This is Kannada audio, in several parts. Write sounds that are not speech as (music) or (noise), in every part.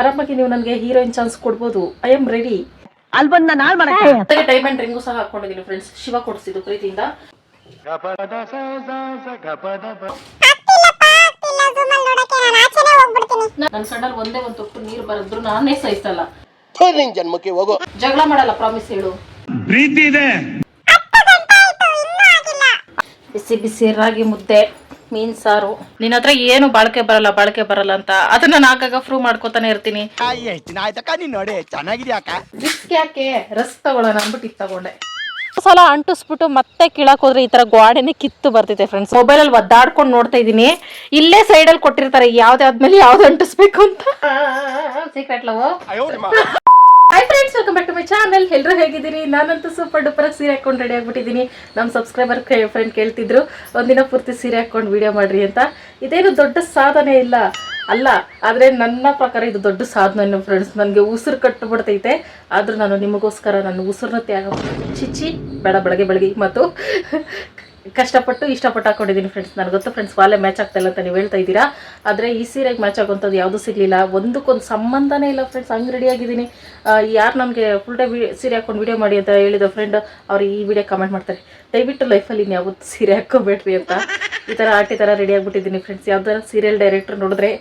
ಆರಾಮಾಗಿ ನೀವು ನನಗೆ ಹೀರೋಯಿನ್ ಚಾನ್ಸ್ ಕೊಡ್ಬೋದು. ಐ ಆಮ್ ರೆಡಿ ಅಲ್ಲಿ ಬಂದ್ ನಾನು ಹಾಳು. ಮಾಡಕ್ಕೆ ಡೈಮಂಡ್ ರಿಂಗು ಸಹ ಹಾಕೊಂಡಿದ್ದೀನಿ ಫ್ರೆಂಡ್ಸ್ ಶಿವ ಕೊಡಿಸಿದ್ದು ಪ್ರೀತಿಯಿಂದ. ನನ್ನ ಸಣ್ಣಲ್ಲಿ ಒಂದೇ ಒಂದು ತುಪ್ಪು ನೀರು ಬರೆದ್ರು ನಾನೇ ಸಹಿಸಲ್ಲ. ನಿನ್ ಜನ್ಮಕ್ಕೆ ಹೋಗೋ. ಜಗಳ ಮಾಡಲ್ಲ ಪ್ರಾಮಿಸ್ ಹೇಳು. ಪ್ರೀತಿ ಇದೆ. ಬಿಸಿ ಬಿಸಿ ರಾಗಿ ಮುದ್ದೆ. ಮೀನ್ ಸಾರು. ನಿನ್ನ ಹತ್ರ ಏನು ಬಾಳ್ಕೆ ಬರಲ್ಲ ಬಾಳ್ಕೆ ಬರಲ್ಲ ಅಂತ ಅದನ್ನ ನಾನು ಆಗಾಗ ಪ್ರೂವ್ ಮಾಡ್ಕೊತಾನೆ ಇರ್ತೀನಿ. ರಿಸ್ಕ್ ಯಾಕೆ? ರಸ್ ತಗೊಳ್ಳೋಣ ಅಂದ್ಬಿಟ್ಟು ಇದು ತಗೊಂಡೆ ಸಲ ಅಂಟಿಸ್ಬಿಟ್ಟು ಮತ್ತೆ ಕೀಳಕ್ ಹೋದ್ರೆ ಈ ತರ ಗ್ವಾಡೆನೆ ಕಿತ್ತು ಬರ್ತಿದೆ ಫ್ರೆಂಡ್ಸ್ ಮೊಬೈಲ್ ಅಲ್ಲಿ ಒದ್ದಾಡ್ಕೊಂಡು ನೋಡ್ತಾ ಇದೀನಿ ಇಲ್ಲೇ ಸೈಡ್ ಅಲ್ಲಿ ಕೊಟ್ಟಿರ್ತಾರೆ ಯಾವ್ದಾದ್ಮೇಲೆ ಯಾವ್ದು ಅಂಟಿಸ್ಬೇಕು ಅಂತ. Secret love friends welcome back to my channel ಎಲ್ಲರೂ ಹೇಗಿದ್ದೀರಿ? ನಾನಂತೂ ಸೂಪರ್ ಡೂಪರ್ ಸೀರೆ ಹಾಕೊಂಡು ರೆಡಿ ಆಗಿಬಿಟ್ಟಿದ್ದೀನಿ. ನಮ್ಮ ಸಬ್ಸ್ಕ್ರೈಬರ್ ಫ್ರೆಂಡ್ ಕೇಳ್ತಿದ್ರು, ಒಂದಿನ ಪೂರ್ತಿ ಸೀರೆ ಹಾಕೊಂಡು ವೀಡಿಯೋ ಮಾಡ್ರಿ ಅಂತ. ಇದೇನು ದೊಡ್ಡ ಸಾಧನೆ ಇಲ್ಲ. ಅಲ್ಲ, ಆದರೆ ನನ್ನ ಪ್ರಕಾರ ಇದು ದೊಡ್ಡ ಸಾಧನೆ ಫ್ರೆಂಡ್ಸ್ ನನಗೆ ಉಸಿರು ಕಟ್ಟುಬಿಡ್ತೈತೆ ಆದರೂ ನಾನು ನಿಮಗೋಸ್ಕರ ನಾನು ಉಸಿರನ್ನ ತ್ಯಾಗ. ಚಿಚ್ಚಿ ಬೇಡ, ಬೆಳಗ್ಗೆ ಬೆಳಗ್ಗೆ. ಮತ್ತು ಕಷ್ಟಪಟ್ಟು ಇಷ್ಟಪಟ್ಟು ಹಾಕೊಂಡಿದ್ದೀನಿ ಫ್ರೆಂಡ್ಸ್ ನನಗೆ ಗೊತ್ತು ಫ್ರೆಂಡ್ಸ್ ವಾಲೆ ಮ್ಯಾಚ್ ಆಗ್ತಾಯಿಲ್ಲ ಅಂತ ನೀವು ಹೇಳ್ತಾ ಇದ್ದೀರಾ. ಆದರೆ ಈ ಸೀರೆಗೆ ಮ್ಯಾಚ್ ಆಗುವಂಥದ್ದು ಯಾವುದೂ ಸಿಗಲಿಲ್ಲ. ಒಂದಕ್ಕೊಂದು ಸಂಬಂಧನೇ ಇಲ್ಲ ಫ್ರೆಂಡ್ಸ್ ಹಂಗೆ ರೆಡಿ ಆಗಿದ್ದೀನಿ. ಯಾರು ನಮಗೆ ಫುಲ್ ಡೇ ಸೀರೆ ಹಾಕೊಂಡು ವಿಡಿಯೋ ಮಾಡಿ ಅಂತ ಹೇಳಿದ ಫ್ರೆಂಡ್ ಅವ್ರು ಈ ವಿಡಿಯೋ ಕಮೆಂಟ್ ಮಾಡ್ತಾರೆ. ದಯವಿಟ್ಟು ಲೈಫಲ್ಲಿ ಇನ್ನು ಯಾವತ್ತು ಸೀರೆ ಹಾಕ್ಕೋಬೇಡ್ರಿ ಅಂತ. ಈ ಥರ ಆಟಿ ಥರ ರೆಡಿ ಆಗಿಬಿಟ್ಟಿದ್ದೀನಿ ಫ್ರೆಂಡ್ಸ್ ಯಾವ್ದಾರ ಸೀರಿಯಲ್ ಡೈರೆಕ್ಟರ್ ನೋಡಿದ್ರೆ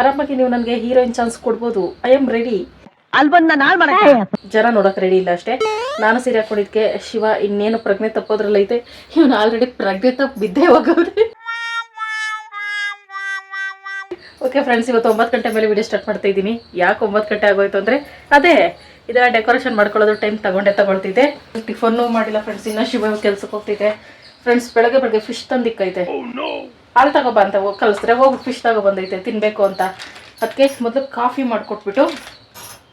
ಆರಾಮಾಗಿ ನೀವು ನನಗೆ ಹೀರೋಯಿನ್ ಚಾನ್ಸ್ ಕೊಡ್ಬೋದು. ಐ ಆಮ್ ರೆಡಿ ಅಲ್ಲಿ ಬಂದ್ ನಾನು ಹಾಳು ಮಾಡಕ್ಕೆ ಜನ ನೋಡಕ್ ರೆಡಿ ಇಲ್ಲ ಅಷ್ಟೇ. ನಾನು ಸೀರೆ ಹಾಕೊಂಡಿದ್ಕೆ ಶಿವ ಇನ್ನೇನು ಪ್ರಜ್ಞೆ ತಪ್ಪೋದ್ರಲ್ಲೈತೆ ಇವನು ಆಲ್ರೆಡಿ ಪ್ರಜ್ಞೆ ತಪ್ಪು ಬಿದ್ದೇ ಹೋಗವ್ರೆ. ಓಕೆ ಫ್ರೆಂಡ್ಸ್ ಇವತ್ತು ಒಂಬತ್ತು ಗಂಟೆ ಮೇಲೆ ವಿಡಿಯೋ ಸ್ಟಾರ್ಟ್ ಮಾಡ್ತಾ ಇದ್ದೀನಿ. ಯಾಕೆ ಒಂಬತ್ತು ಗಂಟೆ ಆಗೋಯ್ತು ಅಂದರೆ ಅದೇ ಇದೆಲ್ಲ ಡೆಕೋರೇಷನ್ ಮಾಡ್ಕೊಳ್ಳೋದು ಟೈಮ್ ತಗೊಂಡೇ ತಗೊಳ್ತಿದ್ದೆ. ಟಿಫನ್ನು ಮಾಡಿಲ್ಲ ಫ್ರೆಂಡ್ಸ್ ಇನ್ನೂ ಶಿವ ಕೆಲ್ಸಕ್ಕೆ ಹೋಗ್ತಿದ್ದೆ ಫ್ರೆಂಡ್ಸ್ ಬೆಳಗ್ಗೆ ಬೆಳಗ್ಗೆ ಫಿಶ್ ತಂದಿಕ್ಕೈತೆ. ಹಾಲು ತಗೊಬ ಅಂತ ಹೋಗ್ ಕಳಿಸಿದ್ರೆ ಹೋಗಿ ಫಿಶ್ ತಗೊಬಂದೈತೆ ತಿನ್ನಬೇಕು ಅಂತ. ಅದಕ್ಕೆ ಮೊದಲು ಕಾಫಿ ಮಾಡಿಕೊಟ್ಬಿಟ್ಟು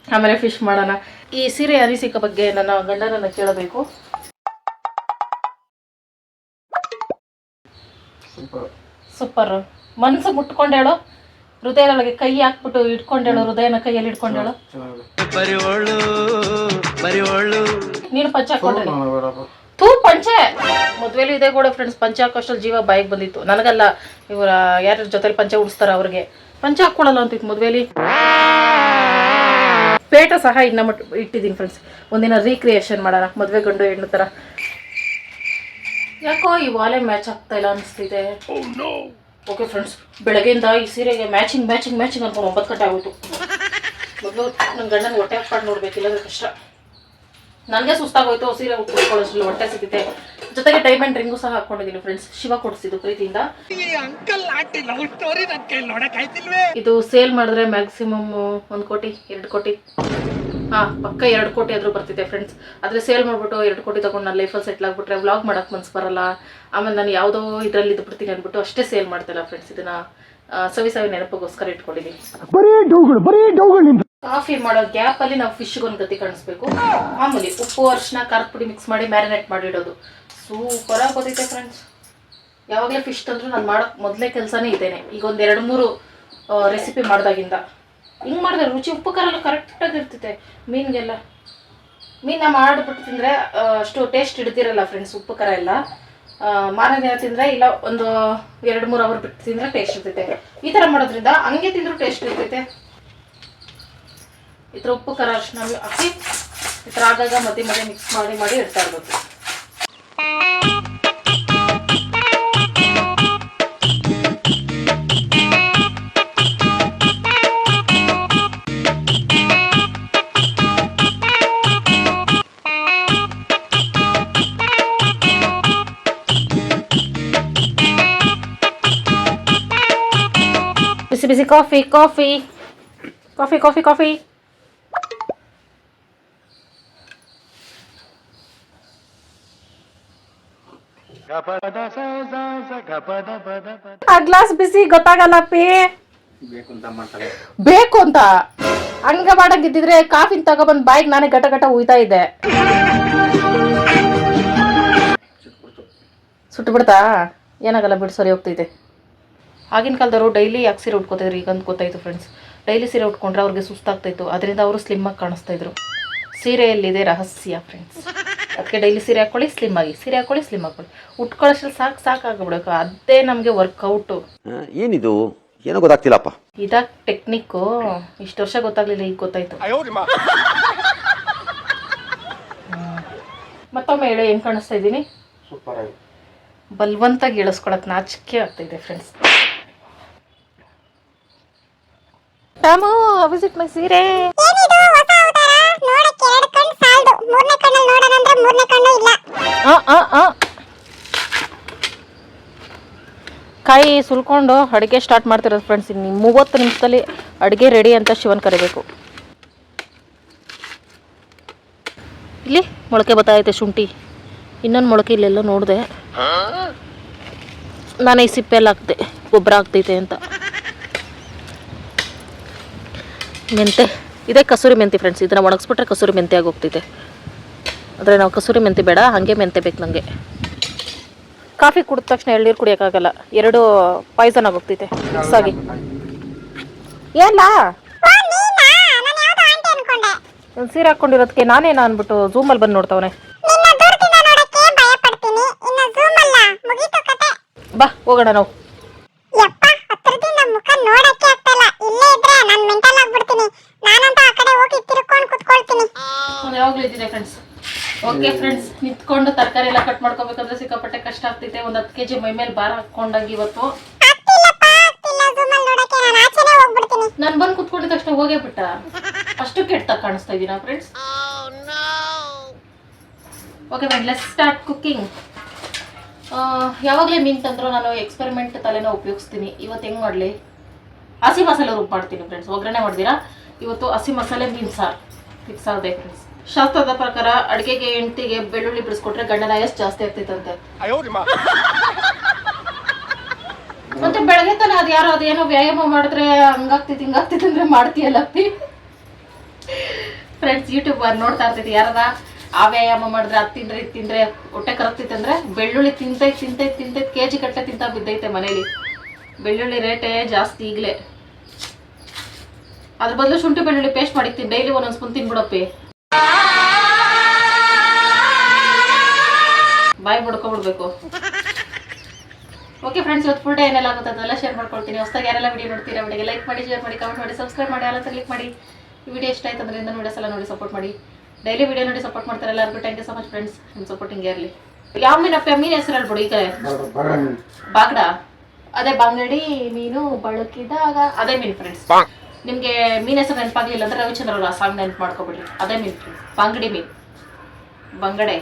ಆಮೇಲೆ ಫಿಶ್ ಮಾಡೋಣ. ಈ ಸೀರೆ ಅನಿಸಿಕ ಬಗ್ಗೆ ನನ್ನ ಗಂಡನನ್ನು ಕೇಳಬೇಕು. ಸೂಪರ್ ಮನಸ್ಸು ಮುಟ್ಕೊಂಡೇಳು. ಹೃದಯದೊಳಗೆ ಕೈ ಹಾಕ್ಬಿಟ್ಟು ಇಟ್ಕೊಂಡೇಳು ಹೃದಯನ ಕೈಯಲ್ಲಿ ಇಟ್ಕೊಂಡೇಳು. ನೀನು ಪಂಚ ಹಾಕೊಂಡ್ರಿ ತೂ ಪಂಚೆ. ಮದ್ವೆಲಿ ಇದೆ ಕೂಡ ಫ್ರೆಂಡ್ಸ್ ಪಂಚ ಹಾಕೋಷ್ಟಲ್ಲಿ ಜೀವ ಬಾಯಿಗೆ ಬಂದಿತ್ತು. ನನಗಲ್ಲ ಇವರ ಯಾರ ಜೊತೆಲಿ ಪಂಚೆ ಉಡಿಸ್ತಾರ ಅವ್ರಿಗೆ. ಪಂಚ ಹಾಕೊಳ್ಳಲ್ಲ ಅಂತಿತ್ತು ಮದ್ವೆಲಿ. ಪೇಟ ಸಹ ಇನ್ನ ಮಟ್ ಇಟ್ಟಿದ್ದೀನಿ ಫ್ರೆಂಡ್ಸ್ ಒಂದಿನ ರೀಕ್ರಿಯೇಷನ್ ಮಾಡೋಣ ಮದ್ವೆ ಗಂಡು ಹೆಣ್ಣು ಥರ ಯಾಕೋ ಈ ವಾಲೆ ಮ್ಯಾಚ್ ಆಗ್ತಾ ಇಲ್ಲ ಅನಿಸ್ತಿದೆ. ಓಕೆ ಫ್ರೆಂಡ್ಸ್ ಬೆಳಗ್ಗೆಯಿಂದ ಈ ಸೀರೆಗೆ ಮ್ಯಾಚಿಂಗ್ ಮ್ಯಾಚಿಂಗ್ ಮ್ಯಾಚಿಂಗ್ ಅಂತ ಒಂಬತ್ತು ಗಂಟೆ ಆಗೋಯ್ತು. ಮೊದಲು ನನ್ನ ಗಂಡನ ಹೊಟ್ಟೆ ಹಾಕ್ಕೊಂಡು ನೋಡ್ಬೇಕಿಲ್ಲ ಕಷ್ಟ. ನನಗೆ ಸುಸ್ತಾಗೋಯ್ತು ಸೀರೆ ಉಟ್ಕೊಳ್ಳೋಷ್ಟು ಹೊಟ್ಟೆ ಸಿಗುತ್ತೆ ಜೊತೆಗೆ ಡೈಮಂಡ್ ರಿಂಗು ಸಹ ಹಾಕೊಂಡಿದ್ದೀನಿ ಫ್ರೆಂಡ್ಸ್ ಶಿವ ಕೊಡಿಸಿದ್ದು ಪ್ರೀತಿಯಿಂದ. ಇದು ಸೇಲ್ ಮಾಡಿದ್ರೆ ಮ್ಯಾಕ್ಸಿಮಮ್ ಒಂದ್ ಕೋಟಿ ಎರಡ್ ಕೋಟಿ. ಹಾ ಪಕ್ಕ ಎರಡು ಕೋಟಿ ಆದ್ರೂ ಬರ್ತಿದೆ ಫ್ರೆಂಡ್ಸ್ ಆದ್ರೆ ಸೇಲ್ ಮಾಡ್ಬಿಟ್ಟು ಎರಡು ಕೋಟಿ ತೊಗೊಂಡು ನಾನು ಲೈಫಲ್ಲಿ ಸೆಟ್ಲ್ ಆಗಿಬಿಟ್ರೆ ವ್ಲಾಗ್ ಮಾಡೋಕ್ಕೆ ಮನ್ಸು ಬರಲ್ಲ. ಆಮೇಲೆ ನಾನು ಯಾವುದೋ ಇದರಲ್ಲಿ ಇದ್ಬಿಡ್ತೀನಿ ಅಂದ್ಬಿಟ್ಟು ಅಷ್ಟೇ ಸೇಲ್ ಮಾಡ್ತಿಲ್ಲ ಫ್ರೆಂಡ್ಸ್ ಇದನ್ನ ಸವಿ ಸವಿ ನೆನಪಿಗೋಸ್ಕರ ಇಟ್ಕೊಂಡಿದ್ದೀನಿ ಬರೀ ಡೌಗಳು ಬರೀ ಡೌಗಳು ನಿಂದು ಕಾಫಿ ಮಾಡೋ ಗ್ಯಾಪ್ ಅಲ್ಲಿ ನಾವು ಫಿಶ್ಗೆ ಒಂದು ಗತಿ ಕಾಣಿಸ್ಬೇಕು. ಮಾಮೂಲಿ ಉಪ್ಪು ಅರ್ಶಿನ ಖಾರದ ಪುಡಿ ಮಿಕ್ಸ್ ಮಾಡಿ ಮ್ಯಾರಿನೇಟ್ ಮಾಡಿ ಇಡೋದು. ಸೂಪರಾಗಿ ಗೊತ್ತೈತೆ ಫ್ರೆಂಡ್ಸ್ ಯಾವಾಗಲೇ ಫಿಶ್ ತಂದ್ರು ನಾನು ಮಾಡೋ ಮೊದಲೇ ಕೆಲಸನೇ ಇದ್ದೇನೆ. ಈಗ ಒಂದು ಎರಡು ಮೂರು ರೆಸಿಪಿ ಮಾಡಿದಾಗಿಂದ. ಹಿಂಗೆ ಮಾಡಿದೆ ರುಚಿ ಉಪ್ಪು ಖಾರ ಎಲ್ಲ ಕರೆಕ್ಟಾಗಿ ಇರ್ತೈತೆ. ಮೀನಿಗೆಲ್ಲ. ಮೀನನ್ನ ಮಾಡಿಬಿಟ್ಟು ತಿಂದರೆ ಅಷ್ಟು ಟೇಸ್ಟ್ ಹಿಡ್ದಿರಲ್ಲ ಫ್ರೆಂಡ್ಸ್ ಉಪ್ಪು ಖಾರ ಎಲ್ಲ ಮಾರನೇ ದಿನ ತಿಂದರೆ ಇಲ್ಲ, ಒಂದು ಎರಡು ಮೂರು ಅವರ್ ಬಿಟ್ಟು ತಿಂದರೆ ಟೇಸ್ಟ್ ಇರ್ತೈತೆ. ಈ ಥರ ಮಾಡೋದ್ರಿಂದ ಹಂಗೆ ತಿಂದರೂ ಟೇಸ್ಟ್ ಇರ್ತೈತೆ. ಈ ಥರ ಉಪ್ಪು ಖಾರ ಅಷ್ಟು ಹಾಕಿ ಈ ಥರ ಆಗಾಗ ಮಧ್ಯೆ ಮಧ್ಯೆ ಮಿಕ್ಸ್ ಮಾಡಿ ಮಾಡಿ ಇಡ್ತಾ ಇರ್ಬೇಕು. ಬಿಸಿ ಬಿಸಿ coffee coffee coffee coffee coffee ಆ ಗ್ಲಾಸ್ ಬಿಸಿ ಗೊತ್ತಾಗಲ್ಲಪ್ಪಿ ಬೇಕು ಅಂತ ಹಂಗ ಮಾಡಂಗಿದ್ದಿದ್ರೆ ಕಾಫಿನ ತಗೊಬಂದ್ ಬಾಯಿಗೆ ನಾನೇ ಗಟ ಗಟ ಉಯ್ತಾ ಇದ್ದೆ. ಸುಟ್ಟು ಬಿಡ್ತಾ ಏನಾಗಲ್ಲ ಬಿಡು, ಸರಿ ಹೋಗ್ತೈತೆ ಆಗಿನ ಕಾಲದವರು ಡೈಲಿ ಯಾಕೆ ಸೀರೆ ಉಟ್ಕೋತಿದ್ರು? ಈಗ ಅಂತ ಗೊತ್ತಾಯಿತು ಫ್ರೆಂಡ್ಸ್ ಡೈಲಿ ಸೀರೆ ಉಟ್ಕೊಂಡ್ರೆ ಅವ್ರಿಗೆ ಸುಸ್ತಾಗ್ತಾಯಿತ್ತು ಅದರಿಂದ ಅವರು ಸ್ಲಿಮ್ ಆಗಿ ಕಾಣಿಸ್ತಾ ಇದ್ರು ಸೀರೆಯಲ್ಲಿದೆ ರಹಸ್ಯ ಫ್ರೆಂಡ್ಸ್ ಅದಕ್ಕೆ ಡೈಲಿ ಸೀರೆ ಹಾಕೊಳ್ಳಿ ಸ್ಲಿಮ್ ಆಗಿ. ಸೀರೆ ಹಾಕೊಳ್ಳಿ ಸ್ಲಿಮ್ ಹಾಕೊಳ್ಳಿ ಉಟ್ಕೊಳ್ಳೋಷ್ಟ್ರಲ್ಲಿ ಸಾಕು ಸಾಕಾಗ್ಬಿಡಬೇಕು ಅದೇ ನಮಗೆ ವರ್ಕೌಟು ಏನಿದು? ಏನೋ ಗೊತ್ತಾಗ್ತಿಲ್ಲಪ್ಪ. ಇದಾಗ ಟೆಕ್ನಿಕ್ಕು ಇಷ್ಟು ವರ್ಷ ಗೊತ್ತಾಗ್ಲಿಲ್ಲ ಈಗ ಗೊತ್ತಾಯ್ತು. ಮತ್ತೊಮ್ಮೆ ಹೇಳಿ ಹೆಂಗ್ ಕಾಣಿಸ್ತಾ ಇದ್ದೀನಿ? ಬಲ್ವಂತಾಗಿ ಇಳಿಸ್ಕೊಳಕ್ಕೆ ನಾಚಿಕೆ ಆಗ್ತಿದೆ ಫ್ರೆಂಡ್ಸ್ ರಾಮು ವಿಸಿಟ್ ಮೈ ಸೀರೆ. ಆ, ಆ, ಆ. ಕಾಯಿ ಸುಲ್ಕೊಂಡು ಅಡುಗೆ ಸ್ಟಾರ್ಟ್ ಮಾಡ್ತಿರೋದು ಫ್ರೆಂಡ್ಸ್ ಇನ್ನು ಮೂವತ್ತು ನಿಮಿಷದಲ್ಲಿ ಅಡುಗೆ ರೆಡಿ ಅಂತ ಶಿವನ್ ಕರಿಬೇಕು. ಇಲ್ಲಿ ಮೊಳಕೆ ಬತ್ತಾಯಿತೆ ಶುಂಠಿ. ಇನ್ನೊಂದು ಮೊಳಕೆ ಇಲ್ಲೆಲ್ಲ ನೋಡಿದೆ. ನಾನು ಈ ಸಿಪ್ಪೆಲ್ಲ ಹಾಕ್ದೆ ಗೊಬ್ಬರ ಆಗ್ತೈತೆ ಅಂತ. ಮೆಂತೆ. ಇದೇ ಕಸೂರಿ ಮೆಂತಿ ಫ್ರೆಂಡ್ಸ್ ಇದನ್ನ ಒಣಗಿಸ್ಬಿಟ್ರೆ ಕಸೂರಿ ಮೆಂತೆ ಆಗೋಗ್ತೈತೆ ಆದರೆ ನಾವು ಕಸೂರಿ ಮೆಂತೆ ಬೇಡ, ಹಾಗೆ ಮೆಂತೆ ಬೇಕು ನನಗೆ ಕಾಫಿ ಕುಡಿದ ತಕ್ಷಣ ಎಳ್ನೀರು ಕುಡಿಯೋಕ್ಕಾಗಲ್ಲ. ಎರಡು ಪಾಯ್ಸನ್ ಆಗೋಗ್ತೈತೆ ಮಿಕ್ಸ್ ಆಗಿ ಏನ ಸೀರೆ ಹಾಕೊಂಡಿರೋದಕ್ಕೆ ನಾನೇನು ಅಂದ್ಬಿಟ್ಟು ಝೂಮಲ್ಲಿ ಬಂದು ನೋಡ್ತಾವನೆ. ಬಾ, ಹೋಗೋಣ ನಾವು. ನಾನ್ ಮೆಂಟಲ್ ಆಗ್ಬಿಡ್ತೀನಿ. ನಾನಂತೂ ಆ ಕಡೆ ಹೋಗಿ ತಿರ್ಕೊಂಡು ಕುತ್ಕೊಳ್ತೀನಿ. ಯಾವಾಗಲೂ ಇದ್ದೀನಿ ಫ್ರೆಂಡ್ಸ್ ಓಕೆ ಫ್ರೆಂಡ್ಸ್ ನಿಂತ್ಕೊಂಡು ತರಕಾರಿ ಎಲ್ಲ ಕಟ್ ಮಾಡ್ಕೋಬೇಕಂದ್ರೆ ಸಿಕ್ಕಾಪಟ್ಟೆ ಕಷ್ಟ ಆಗ್ತೈತೆ ಒಂದು ಹತ್ತು ಕೆಜಿ ಮೈ ಮೇಲೆ ಭಾರ ಹಾಕೊಂಡಾಗ ಇವತ್ತು. ಆಗ್ತಿಲ್ಲಪ್ಪ ಆಗ್ತಿಲ್ಲ. ಝೂಮಲ್ಲಿ ನೋಡಕ್ಕೆ ನಾನು ಆಚೆನೆ ಹೋಗ್ಬಿಡ್ತೀನಿ. ನಾನು ಬಂದು ಕುತ್ಕೊಂಡಿದ ತಕ್ಷಣ ಹೋಗೇ ಬಿಟ್ಟ. ಅಷ್ಟು ಕೆಟ್ಟ ಕಾಣಿಸ್ತಾ ಇದೀನ friends okay friend let's start cooking ಯಾವಾಗಲೇ ಮೀನು ತಂದ್ರು ನಾನು ಎಕ್ಸ್ಪೆರಿಮೆಂಟ್ ತಲೆನ ಉಪಯೋಗಿಸ್ತೀನಿ. ಇವತ್ತು ಹೆಂಗೆ ಮಾಡಲಿ? ಹಸಿ ಮಸಾಲೆ ರುಬ್ಬ ಮಾಡ್ತೀನಿ ಫ್ರೆಂಡ್ಸ್ ಒಗ್ಗರಣೆ ಮಾಡ್ದಿರಾ ಇವತ್ತು ಹಸಿ ಮಸಾಲೆ ಮೀನು ಸಾರು. ಫಿಕ್ಸ್ ಆಗಿದೆ ಫ್ರೆಂಡ್ಸ್ ಶಾಸ್ತ್ರದ ಪ್ರಕಾರ ಅಡುಗೆಗೆ ಹೆಂಡತಿಗೆ ಬೆಳ್ಳುಳ್ಳಿ ಬಿಡಿಸ್ಕೊಟ್ರೆ ಗಂಡನ ಎಷ್ಟು ಜಾಸ್ತಿ ಆಗ್ತೈತಂತೆ. ಮತ್ತೆ ಬೆಳಗ್ಗೆ ತಾನೆ ಅದು ಯಾರೋ ಅದೇನೋ ವ್ಯಾಯಾಮ ಮಾಡಿದ್ರೆ ಹಂಗಾಗ್ತೈತಿ ಹಿಂಗಾಗ್ತೈತಿ ಅಂದ್ರೆ ಮಾಡ್ತೀಯಲ್ಲ ಫ್ರೆಂಡ್ಸ್ ಯೂಟ್ಯೂಬ್ ನೋಡ್ತಾ ಇರ್ತೈತಿ ಯಾರದ ಆ ವ್ಯಾಯಾಮ ಮಾಡಿದ್ರೆ ಅದು ತಿಂದ್ರೆ ಇದು ತಿಂದ್ರೆ ಹೊಟ್ಟೆ ಕರಗ್ತಿತ್ತಂದ್ರೆ ಬೆಳ್ಳುಳ್ಳಿ ತಿಂತೈತೆ ತಿಂತೈತೆ ತಿಂತೈತೆ ಕೆ ಜಿ ಕಟ್ಟೆ ತಿಂತ ಬಿದ್ದೈತೆ ಮನೇಲಿ. ಬೆಳ್ಳುಳ್ಳಿ ರೇಟೇ ಜಾಸ್ತಿ ಈಗಲೇ. ಅದ್ರ ಬದಲು ಶುಂಠಿ ಬೆಳ್ಳುಳ್ಳಿ ಪೇಸ್ಟ್ ಮಾಡಿರ್ತೀನಿ ಡೈಲಿ ಒಂದೊಂದು ಸ್ಪೂನ್ ತಿನ್ಬಿಡಪ್ಪಿ. ಬಾಯಿ ಬಿಡ್ಕೊಬಿಡ್ಬೇಕು ಓಕೆ ಫ್ರೆಂಡ್ಸ್ ಇವತ್ತು ಫುಲ್ ಡೇ ಏನೆಲ್ಲ ಆಗುತ್ತೆ ಅದೆಲ್ಲ ಶೇರ್ ಮಾಡ್ಕೊಳ್ತೀನಿ. ಹೊಸದಾಗಿ ಯಾರೆಲ್ಲ ವಿಡಿಯೋ ನೋಡ್ತೀರಾ ವಿಡಿಯೋಗೆ ಲೈಕ್ ಮಾಡಿ ಶೇರ್ ಮಾಡಿ ಕಮೆಂಟ್ ಮಾಡಿ ಸಬ್ಸ್ಕ್ರೈಬ್ ಮಾಡಿ ಎಲ್ಲ ಕ್ಲಿಕ್ ಮಾಡಿ. ಈ ವಿಡಿಯೋ ಇಷ್ಟ ಆಯ್ತು ಅಂದ್ರೆ ನೋಡಿ ಸಲ ಎಲ್ಲ ನೋಡಿ ಸಪೋರ್ಟ್ ಮಾಡಿ. ಡೈಲಿ ವಿಡಿಯೋ ನೋಡಿ ಸಪೋರ್ಟ್ ಮಾಡ್ತಾರೆ ಎಲ್ಲರಿಗೂ. Thank you so much friends ನಿಮ್ಮ ಸಪೋರ್ಟಿಂಗ್ ಇರಲಿ ಯಾವ ಮೀನಪ್ಪ ಮೀನು ಹೆಸರು ಹೇಳ್ಬಿಡು ಈ ಕಡೆ ಬಾಗ್ಡ? ಅದೇ ಬಂಗಡಿ ಮೀನು ಬಳಕಿದಾಗ ಅದೇ ಮೀನು ಫ್ರೆಂಡ್ಸ್ ನಿಮಗೆ ಮೀನ್ ಹೆಸರು ನೆನಪಾಗ್ಲಿಲ್ಲ ಅಂದ್ರೆ ರವಿಚಂದ್ರ ಅವರ ಸಾಂಗ್ ನೆನಪು ಮಾಡ್ಕೊಬಿಡ್ರಿ. ಅದೇ ಮೀನ್ ಫ್ರೆಂಡ್ಸ್ ಬಂಗಡಿ ಮೀನ್. ಬಂಗಡೆ.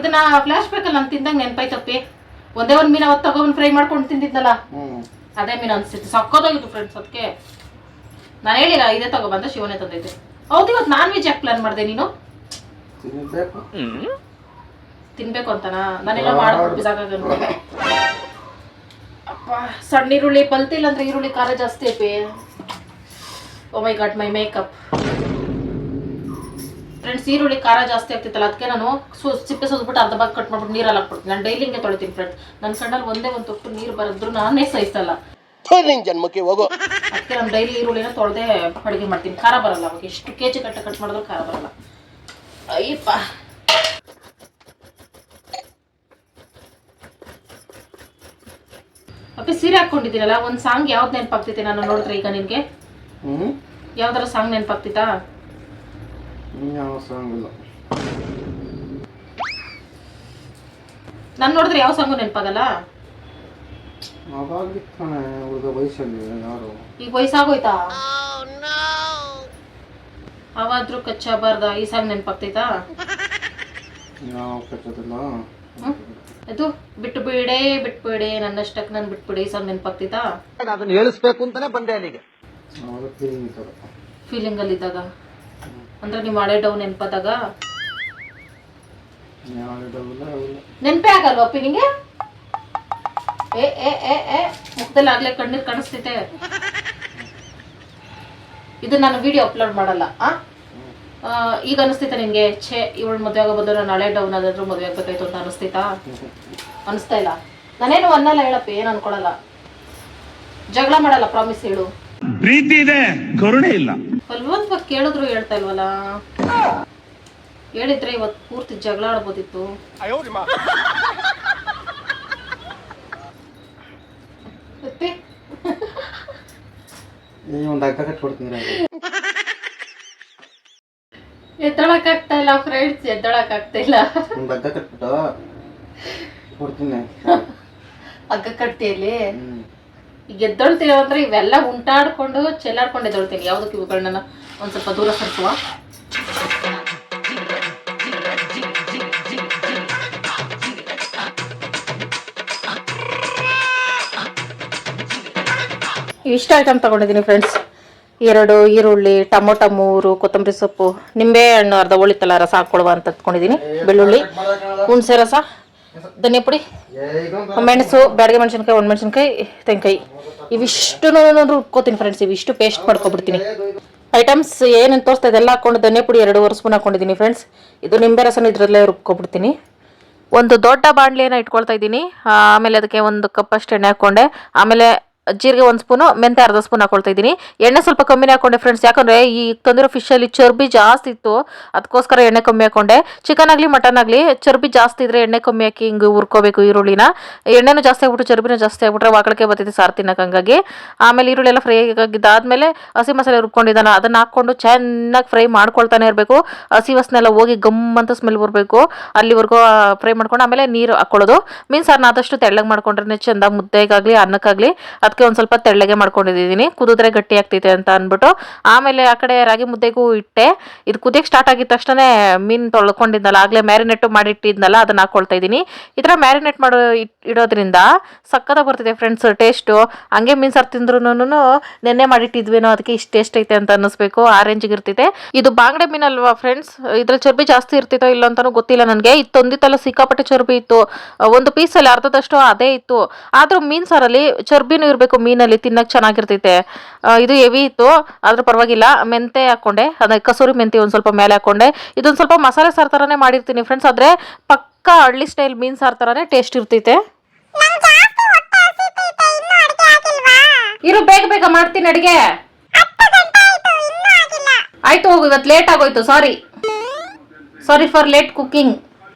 ಇದನ್ನ ಫ್ಲಾಶ್ ಬ್ಯಾಕಲ್ಲಿ ನಾನು ತಿಂದಂಗೆ ನೆನಪಾಯ್ತಪ್ಪಿ. ಒಂದೇ ಒಂದು ಮೀನ್ ಅವತ್ತು ತಗೊಂಡು ಫ್ರೈ ಮಾಡ್ಕೊಂಡು ತಿಂದಿದ್ನಲ್ಲ. ಅದೇ ಮೀನು ಅನ್ಸಿತ್ತು. ಸಕ್ಕೋದಾಗಿತ್ತು ಫ್ರೆಂಡ್ಸ್ ಅದಕ್ಕೆ ನಾನು ಹೇಳಿಲ್ಲ ಇದೇ ತಗೊಬಂದ ಶಿವನೇ ತಂದೈತೆ. ಹೌದು ಇವತ್ತು ನಾನ್ ವೆಜ್ ಯಾಕೆ ಪ್ಲಾನ್ ಮಾಡಿದೆ ನೀನು? ತಿನ್ಬೇಕು ಅಂತನಾ ನಾನೆಲ್ಲ ಮಾಡ್ಬಿಟ್ಟು ಬಿಸಾಕ ಅಪ್ಪ ಸಣ್ಣ ಈರುಳ್ಳಿ ಬಲ್ತಿಲ್ಲ ಅಂದ್ರೆ ಈರುಳ್ಳಿ ಖಾರ ಜಾಸ್ತಿ ಐಪಿ. ಓ my god my makeup friends ಈರುಳ್ಳಿ ಖಾರ ಜಾಸ್ತಿ ಆಗ್ತಿತ್ತಲ್ಲ ಅದಕ್ಕೆ ನಾನು ಸು ಸಿಪ್ಪೆ ಸುದ್ಬಿಟ್ಟು ಅರ್ಧ ಭಾಗ ಕಟ್ ಮಾಡ್ಬಿಟ್ಟು ನೀರಲ್ಲಿ ಹಾಕ್ಬಿಡ್ತೀನಿ ನಾನು ಡೈಲಿ ಹಿಂಗೆ ತೊಳಿತೀನಿ ಫ್ರೆಂಡ್ ನನ್ನ ಕಣ್ಣಲ್ಲಿ ಒಂದೇ ಒಂದು ತೊಟ್ಟು ನೀರು ಬರೆದ್ರು ನಾನೇ ಸಹಿಸಲ್ಲ ಜನ್ಮಕ್ಕೆ ಹೋಗೋ. ಅದಕ್ಕೆ ನಾನು ಡೈಲಿ ಈರುಳ್ಳಿನ ತೊಳೆದೇ ಅಡುಗೆ ಮಾಡ್ತೀನಿ. ಖಾರ ಬರಲ್ಲ ಅವಾಗ. ಎಷ್ಟು ಕೆ ಜಿ ಕಟ್ಟ ಕಟ್ ಮಾಡಿದ್ರು ಖಾರ ಬರಲ್ಲ. ಅಯ್ಯಪ್ಪ. ಅಪ್ಪಿ ಸೀರೆ ಹಾಕೊಂಡಿದ್ದೀರಲ್ಲ ಒಂದು ಸಾಂಗ್ ಯಾವ್ದು ನೆನಪಾಗ್ತೈತೆ ನಾನು ನೋಡಿದ್ರೆ ಈಗ ನಿನಗೆ ಯಾವ್ದಾರ ಸಾಂಗ್ ನೆನಪಾಗ್ತಿತ್ತಾ? ಯಾವ ಸಾಂಗ್ ಇಲ್ಲ. ನಾನು ನೋಡಿದ್ರೆ ಯಾವ ಸಾಂಗು ನೆನಪಾಗಲ್ಲ? ವಯಸ್ಸಲ್ಲಿ ಯಾರು? ಈಗ ವಯಸ್ಸಾಗೋಯ್ತಾ? ಅವಾದ್ರೂ ಕಚ್ಚಬಾರ್ದ ಈ ಸಾಂಗ್ ನೆನಪಾಗ್ತೈತಾ (laughs) ಯಾವ ಕಚ್ಚೋದಿಲ್ಲ. ಹ್ಮ್? ಇದು ಬಿಟ್ಟು ಬಿಡೆ ಬಿಟ್ಬಿಡೆ ನನ್ನಷ್ಟಕ್ಕೆ ನಾನು ಬಿಟ್ಬಿಡಿ ಸರ್ ನೆನಪಾಗ್ತಿತ್ತಾ ನೆನಪಾಗ್ತೈತಾ ಅದನ್ನ ಹೇಳಿಸ್ಬೇಕು ಅಂತಾನೆ ಬಂದೆ ಅಲ್ಲಿಗೆ. ಅವಾಗ ಫೀಲಿಂಗ್ ಅಲ್ಲಿ ಇದ್ದಾಗ ಅಂದ್ರೆ ನೀವು ಹಳೆ ಡೌನ್ ನೆನಪಾದಾಗ? ನೆನ್ಪೇ ಆಗಲ್ವಾ ಅಪ್ಪಿ ನಿಂಗೆ? ಏ ಏ ಏ ಏ ಮುಖದಲ್ಲಿ ಆಗ್ಲೇ ಕಣ್ಣೀರ್ ಕಾಣಿಸ್ತೈತೆ ಇದು ನಾನು ವಿಡಿಯೋ ಅಪ್ಲೋಡ್ ಮಾಡಲ್ಲ ಆ, ಈಗ ಅನಿಸ್ತಿತ್ತಾ ನಿಮಗೆ? ಛೇ ಇವಳ ಮದುವೆ ಆಗೋ ಬದಲು ನಾಳೆ ಡೌನ್ ಆದ್ರೂ ಮದುವೆ ಆಗ್ಬೇಕಾಯ್ತು ಅಂತ ಅನಿಸ್ತಿತ್ತಾ? ಅನಿಸ್ತಾ ಇಲ್ಲ. ನಾನೇನು ಅನ್ನಲ್ಲ ಹೇಳಪ್ಪ ಏನ್ ಅನ್ಕೊಳಲ್ಲ. ಜಗಳ ಮಾಡಲ್ಲ ಪ್ರಾಮಿಸ್ ಹೇಳು. ಪ್ರೀತಿ ಇದೆ ಕರುಣೆ ಇಲ್ಲ. ಬಲವಂತ ಕೇಳಿದ್ರು ಹೇಳ್ತಾ ಇಲ್ವಲ್ಲ? ಹೇಳಿದ್ರೆ ಇವತ್ ಪೂರ್ತಿ ಜಗಳ ಆಡ್ಬೋದಿತ್ತು. ಒಂದು ಹಗ್ಗ ಕಟ್ಕೊಡ್ತೀನಿ ಎದ್ದೊಳಕ್ ಆಗ್ತಾ ಇಲ್ಲ ಫ್ರೆಂಡ್ಸ್ ಎದ್ದೊಳಕ್ ಆಗ್ತಾ ಇಲ್ಲ ಹಗ್ಗ ಕಟ್ಬಿಟ್ಟು ಕೊಡ್ತೀನಿ. ಹಗ್ಗ ಕಟ್ತಿಯಲ್ಲಿ ಹ್ಞೂ ಈಗ ಎದ್ದೊಳ್ತೀವಿ ಅಂದ್ರೆ ಇವೆಲ್ಲ ಉಂಟಾಡ್ಕೊಂಡು ಚೆಲ್ಲಾಡ್ಕೊಂಡು ಎದ್ದೊಳ್ತೀನಿ. ಯಾವ್ದಕ್ಕೆ ಇವುಗಳನ್ನ ಒಂದ್ ಸ್ವಲ್ಪ ದೂರ ಸರ್ಸುವ? ಇಷ್ಟ ಐಟಮ್ ತಗೊಂಡಿದ್ದೀನಿ ಫ್ರೆಂಡ್ಸ್ ಎರಡು ಈರುಳ್ಳಿ ಟೊಮೊಟೊ ಮೂರು ಕೊತ್ತಂಬರಿ ಸೊಪ್ಪು ನಿಂಬೆ ಹಣ್ಣು ಅರ್ಧ ಉಳಿತಲ್ಲ ರಸ ಹಾಕ್ಕೊಳುವ ಅಂತ ಅಂದ್ಕೊಂಡಿದ್ದೀನಿ ಬೆಳ್ಳುಳ್ಳಿ ಹುಣಸೆ ರಸ ಧನಿಯಾ ಪುಡಿ ಮೆಣಸು ಬ್ಯಾಡಿಗೆ ಮೆಣಸಿನ್ಕಾಯಿ ಒಣ ಮೆಣಸಿನ್ಕಾಯಿ ತೆಂಗಾಯಿ ಇವಿಷ್ಟು ರುಬ್ಕೋತೀನಿ ಫ್ರೆಂಡ್ಸ್ ಇವಿಷ್ಟು ಪೇಸ್ಟ್ ಮಾಡ್ಕೊಬಿಡ್ತೀನಿ. ಐಟಮ್ಸ್ ಏನೇನು ತೋರಿಸ್ತಾ ಇದೆಲ್ಲ ಹಾಕೊಂಡು ಧನಿಯಾ ಪುಡಿ ಎರಡೂವರೆ ಸ್ಪೂನ್ ಹಾಕೊಂಡಿದ್ದೀನಿ ಫ್ರೆಂಡ್ಸ್ ಇದು ನಿಂಬೆ ರಸನ ಇದರಲ್ಲೇ ರುಬ್ಕೊಬಿಡ್ತೀನಿ. ಒಂದು ದೊಡ್ಡ ಬಾಣಲಿಯನ್ನು ಇಟ್ಕೊಳ್ತಾ ಇದ್ದೀನಿ. ಆಮೇಲೆ ಅದಕ್ಕೆ ಒಂದು ಕಪ್ಪಷ್ಟು ಎಣ್ಣೆ ಹಾಕ್ಕೊಂಡೆ. ಆಮೇಲೆ ಜೀರಿಗೆ ಒಂದು ಸ್ಪೂನು ಮೆಂತೆ ಅರ್ಧ ಸ್ಪೂನ್ ಹಾಕೊಳ್ತಾ ಇದ್ದೀನಿ. ಎಣ್ಣೆ ಸ್ವಲ್ಪ ಕಮ್ಮಿನೇ ಹಾಕೊಂಡೆ ಫ್ರೆಂಡ್ಸ್ ಯಾಕಂದರೆ ಈ ತಂದಿರೋ ಫಿಶಲ್ಲಿ ಚರ್ಬಿ ಜಾಸ್ತಿ ಇತ್ತು, ಅದಕ್ಕೋಸ್ಕರ ಎಣ್ಣೆ ಕಮ್ಮಿ ಹಾಕೊಂಡೆ. ಚಿಕನ್ ಆಗಲಿ ಮಟನ್ ಆಗಲಿ, ಚರ್ಬಿ ಜಾಸ್ತಿ ಇದ್ದರೆ ಎಣ್ಣೆ ಕಮ್ಮಿ ಹಾಕಿ ಹಿಂಗೆ ಹುರ್ಕೋಬೇಕು ಈರುಳ್ಳಿನ. ಎಣ್ಣೆನೂ ಜಾಸ್ತಿ ಆಗ್ಬಿಟ್ಟು, ಚರ್ಬಿನೂ ಜಾಸ್ತಿ ಆಗ್ಬಿಟ್ರೆ ವಾಕಳಕ್ಕೆ ಬರ್ತೈತೆ ಸಾರು ತಿನ್ನಕ್ಕೆ ಹಂಗಾಗಿ. ಆಮೇಲೆ ಈರುಳ್ಳಿ ಎಲ್ಲ ಫ್ರೈ ಆಗಿದ್ದಾದಮೇಲೆ ಹಸಿ ಮಸಾಲೆ ರುಬ್ಕೊಂಡಿದ್ದಾನೆ, ಅದನ್ನ ಹಾಕ್ಕೊಂಡು ಚೆನ್ನಾಗಿ ಫ್ರೈ ಮಾಡ್ಕೊಳ್ತಾನೆ ಇರಬೇಕು. ಹಸಿ ವಾಸನೆ ಎಲ್ಲ ಹೋಗಿ ಗಮ್ ಅಂತ ಸ್ಮೆಲ್ ಬರಬೇಕು. ಅಲ್ಲಿವರೆಗೂ ಫ್ರೈ ಮಾಡ್ಕೊಂಡು ಆಮೇಲೆ ನೀರು ಹಾಕ್ಕೊಳ್ಳೋದು ಮೀನ್ಸ್ ಸಾರನ್ನ ಆದಷ್ಟು ತೆಳ್ಳಗೆ ಮಾಡ್ಕೊಂಡ್ರೆ ಚೆಂದ ಮುದ್ದೆಗಾಗಲಿ, ಅನ್ನಕ್ಕಾಗಲಿ ಅದಕ್ಕೆ ಒಂದು ಸ್ವಲ್ಪ ತೆಳ್ಳಗೆ ಮಾಡ್ಕೊಂಡಿದ್ದೀನಿ ಕುದಿದ್ರೆ ಗಟ್ಟಿ ಆಗ್ತೈತೆ ಅಂತ ಅಂದ್ಬಿಟ್ಟು ಆಮೇಲೆ ಆ ಕಡೆ ರಾಗಿ ಮುದ್ದೆಗೂ ಇಟ್ಟೆ. ಇದು ಕುದಿಯಕ್ಕೆ ಸ್ಟಾರ್ಟ್ ಆಗಿದ ತಕ್ಷಣನೇ ಮೀನು ತೊಳ್ಕೊಂಡಿದ್ನಲ್ಲ, ಆಗಲೇ ಮ್ಯಾರಿನೇಟು ಮಾಡಿಟ್ಟಿದ್ನಲ್ಲ, ಅದನ್ನ ಹಾಕ್ಕೊಳ್ತಾ ಇದ್ದೀನಿ. ಈ ಥರ ಮ್ಯಾರಿನೇಟ್ ಮಾಡೋ ಇಡೋದ್ರಿಂದ ಸಕ್ಕತ್ತಾಗಿ ಬರ್ತಿದೆ ಫ್ರೆಂಡ್ಸ್ ಟೇಸ್ಟು ಹಂಗೆ ಮೀನು ಸಾರು ತಿಂದ್ರೂ ನೆನ್ನೆ ಮಾಡಿಟ್ಟಿದ್ವೇನೋ, ಅದಕ್ಕೆ ಇಷ್ಟು ಟೇಸ್ಟ್ ಐತೆ ಅಂತ ಅನ್ನಿಸ್ಬೇಕು. ಆ ರೇಂಜಿಗೆ ಇರ್ತೈತೆ. ಇದು ಬಾಂಗಡೆ ಮೀನಲ್ವಾ ಫ್ರೆಂಡ್ಸ್ ಇದ್ರ ಚರ್ಬಿ ಜಾಸ್ತಿ ಇರ್ತಿತ್ತೋ ಇಲ್ಲ ಅಂತಾನೂ ಗೊತ್ತಿಲ್ಲ ನನಗೆ. ಇದು ತಂದಿತ್ತಲ್ಲ ಸಿಕ್ಕಾಪಟ್ಟೆ ಚರ್ಬಿ ಇತ್ತು. ಒಂದು ಪೀಸಲ್ಲಿ ಅರ್ಧದಷ್ಟು ಅದೇ ಇತ್ತು. ಆದ್ರೂ ಮೀನು ಸಾರಲ್ಲಿ ಚರ್ಬಿನೂ ಇರಬೇಕು. ಮೀನಲ್ಲಿ ತಿನ್ನಕ್ಕೆ ಚೆನ್ನಾಗಿರ್ತೈತೆ. ಇದು ಹೆವಿ ಇತ್ತು ಆದ್ರೂ ಪರವಾಗಿಲ್ಲ. ಮೆಂತೆ ಹಾಕೊಂಡೆ ಅದೇ ಕಸೂರಿ ಮೆಂತೆ ಒಂದು ಸ್ವಲ್ಪ ಮೇಲೆ ಹಾಕ್ಕೊಂಡೆ ಇದೊಂದು ಸ್ವಲ್ಪ ಮಸಾಲೆ ಸಾರು ಥರನೇ ಮಾಡಿರ್ತೀನಿ ಫ್ರೆಂಡ್ಸ್ ಆದರೆ ಪಕ್ಕ ಹಳ್ಳಿ ಸ್ಟೈಲ್ ಮೀನು ಸಾರು ಥರನೇ ಟೇಸ್ಟ್ ಇರ್ತೈತೆ. ಇರು ಬೇಗ ಬೇಗ ಮಾಡ್ತೀನಿ ಅಡಿಗೆ. ಆಯ್ತು ಹೋಗು ಇವತ್ತು ಲೇಟ್ ಆಗೋಯ್ತು sorry sorry for late cooking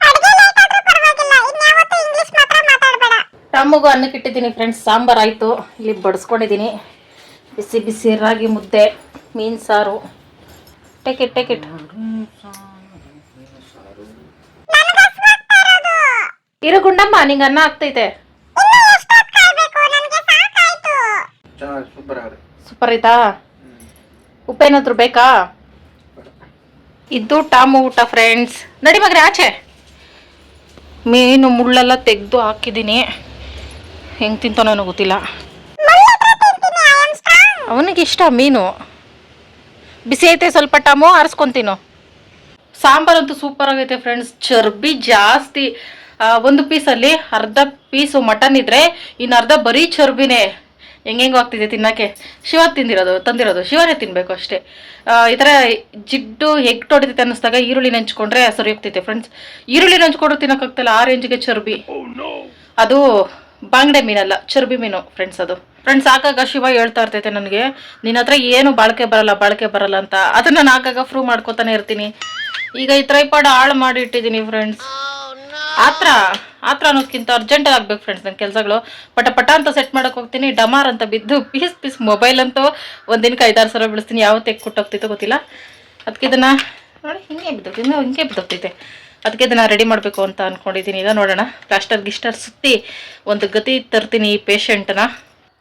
ಅಡ್ಗೆ ಲೇಟ್ ಆದ್ರೂ ಪರವಾಗಿಲ್ಲ ಇನ್ಯಾವತ್ತೂ ಇಂಗ್ಲಿಷ್ ಮಾತ್ರ ಟಮ್ಮಗೂ ಅನ್ನಕ್ಕೆ ಇಟ್ಟಿದ್ದೀನಿ ಫ್ರೆಂಡ್ಸ್ ಸಾಂಬಾರು ಆಯಿತು. ಇಲ್ಲಿ ಬಡಿಸ್ಕೊಂಡಿದ್ದೀನಿ. ಬಿಸಿ ಬಿಸಿ ರಾಗಿ ಮುದ್ದೆ, ಮೀನು ಸಾರು. ಟೆಕೆಟ್ ಟೆಕೆಟ್ ಇರು ಗುಂಡಮ್ಮ, ನಿಂಗೆ ಅನ್ನ ಆಗ್ತೈತೆ. ಸೂಪರ್ ಆಯ್ತಾ? ಉಪ್ಪೇನಾದ್ರು ಬೇಕಾ? ಇದ್ದು ಟಾಮು ಊಟ ಫ್ರೆಂಡ್ಸ್ ನಡಿ ಮಗ್ರೆ, ಆಚೆ. ಮೀನು ಮುಳ್ಳೆಲ್ಲ ತೆಗೆದು ಹಾಕಿದ್ದೀನಿ. ಹೆಂಗೆ ತಿಂತಾನೋ ಗೊತ್ತಿಲ್ಲ. ಅವನಿಗೆ ಇಷ್ಟ ಮೀನು. ಬಿಸಿ ಐತೆ ಸ್ವಲ್ಪ ಟಮೋ ಆರಿಸ್ಕೊಂತೀನು. ಸಾಂಬಾರಂತೂ ಸೂಪರ್ ಆಗೈತೆ ಫ್ರೆಂಡ್ಸ್ ಚರ್ಬಿ ಜಾಸ್ತಿ. ಒಂದು ಪೀಸಲ್ಲಿ ಅರ್ಧ ಪೀಸು ಮಟನ್ ಇದ್ರೆ ಇನ್ನು ಅರ್ಧ ಬರೀ ಚರ್ಬಿನೇ. ಹೆಂಗೆಂಗೋ ಆಗ್ತಿದೆ ತಿನ್ನಕ್ಕೆ. ಶಿವ ತಿಂದಿರೋದು ತಂದಿರೋದು. ಶಿವನೇ ತಿನ್ನಬೇಕು ಅಷ್ಟೇ. ಈ ಥರ ಜಿಡ್ಡು ಹೆಗ್ ಹೊಡಿತೈತೆ ಅನ್ನಿಸ್ದಾಗ ಈರುಳ್ಳಿ ನೆಂಚ್ಕೊಂಡ್ರೆ ಸರಿ ಹೋಗ್ತೈತೆ ಫ್ರೆಂಡ್ಸ್ ಈರುಳ್ಳಿ ನೆಂಚ್ಕೊಂಡ್ರೆ ತಿನ್ನಕ್ಕಾಗ್ತಲ್ಲ ಆ ರೇಂಜಿಗೆ ಚರ್ಬಿ. ಅದು ಬಾಂಗಡೆ ಮೀನಲ್ಲ ಚರ್ಬಿ ಮೀನು ಫ್ರೆಂಡ್ಸ್ ಅದು. ಫ್ರೆಂಡ್ಸ್ ಆಗಾಗ ಶಿವ ಹೇಳ್ತಾ ಇರ್ತೈತೆ ನನಗೆ, ನಿನ್ನ ಹತ್ರ ಏನು ಬಾಳಿಕೆ ಬರಲ್ಲ ಬಾಳಿಕೆ ಬರಲ್ಲ ಅಂತ. ಅದನ್ನ ನಾನು ಆಗಾಗ ಫ್ರೂ ಮಾಡ್ಕೋತಾನೆ ಇರ್ತೀನಿ. ಈಗ ಈ ತ್ರೈಪಾಡ್ ಹಾಳು ಮಾಡಿ ಇಟ್ಟಿದ್ದೀನಿ ಫ್ರೆಂಡ್ಸ್ ಆತ್ರ ಆತ್ರ ಅನ್ನೋದಕ್ಕಿಂತ ಅರ್ಜೆಂಟ್ ಆಗ್ಬೇಕು ಫ್ರೆಂಡ್ಸ್ ನನ್ನ ಕೆಲಸಗಳು. ಪಟ ಪಟ ಅಂತ ಸೆಟ್ ಮಾಡಕ್ ಹೋಗ್ತೀನಿ, ಡಮಾರ್ ಅಂತ ಬಿದ್ದು ಪೀಸ್ ಪೀಸ್ ಮೊಬೈಲ್ ಅಂತೂ ಒಂದಿನಕ್ಕೆ ಐದಾರು ಸಾವಿರ ಬಿಡಿಸ್ತೀನಿ. ತೆಗ್ ಕೊಟ್ಟೋಗ್ತಿತ್ತು ಗೊತ್ತಿಲ್ಲ. ಅದಕ್ಕೆ ಇದನ್ನ ನೋಡಿ, ಹಿಂಗೆ ಬಿದ್ದೋಗ್ತೀನಿ ಹಿಂಗೆ ಬಿದ್ದೋಗ್ತೈತೆ ಅದಕ್ಕೆ ಇದನ್ನ ರೆಡಿ ಮಾಡಬೇಕು ಅಂತ ಅಂದ್ಕೊಂಡಿದ್ದೀನಿ ಈಗ ನೋಡೋಣ. ಪ್ಲಾಸ್ಟರ್ ಗಿಸ್ಟರ್ ಸುತ್ತಿ ಒಂದು ಗತಿ ತರ್ತೀನಿ ಈ ಪೇಷಂಟ್ನ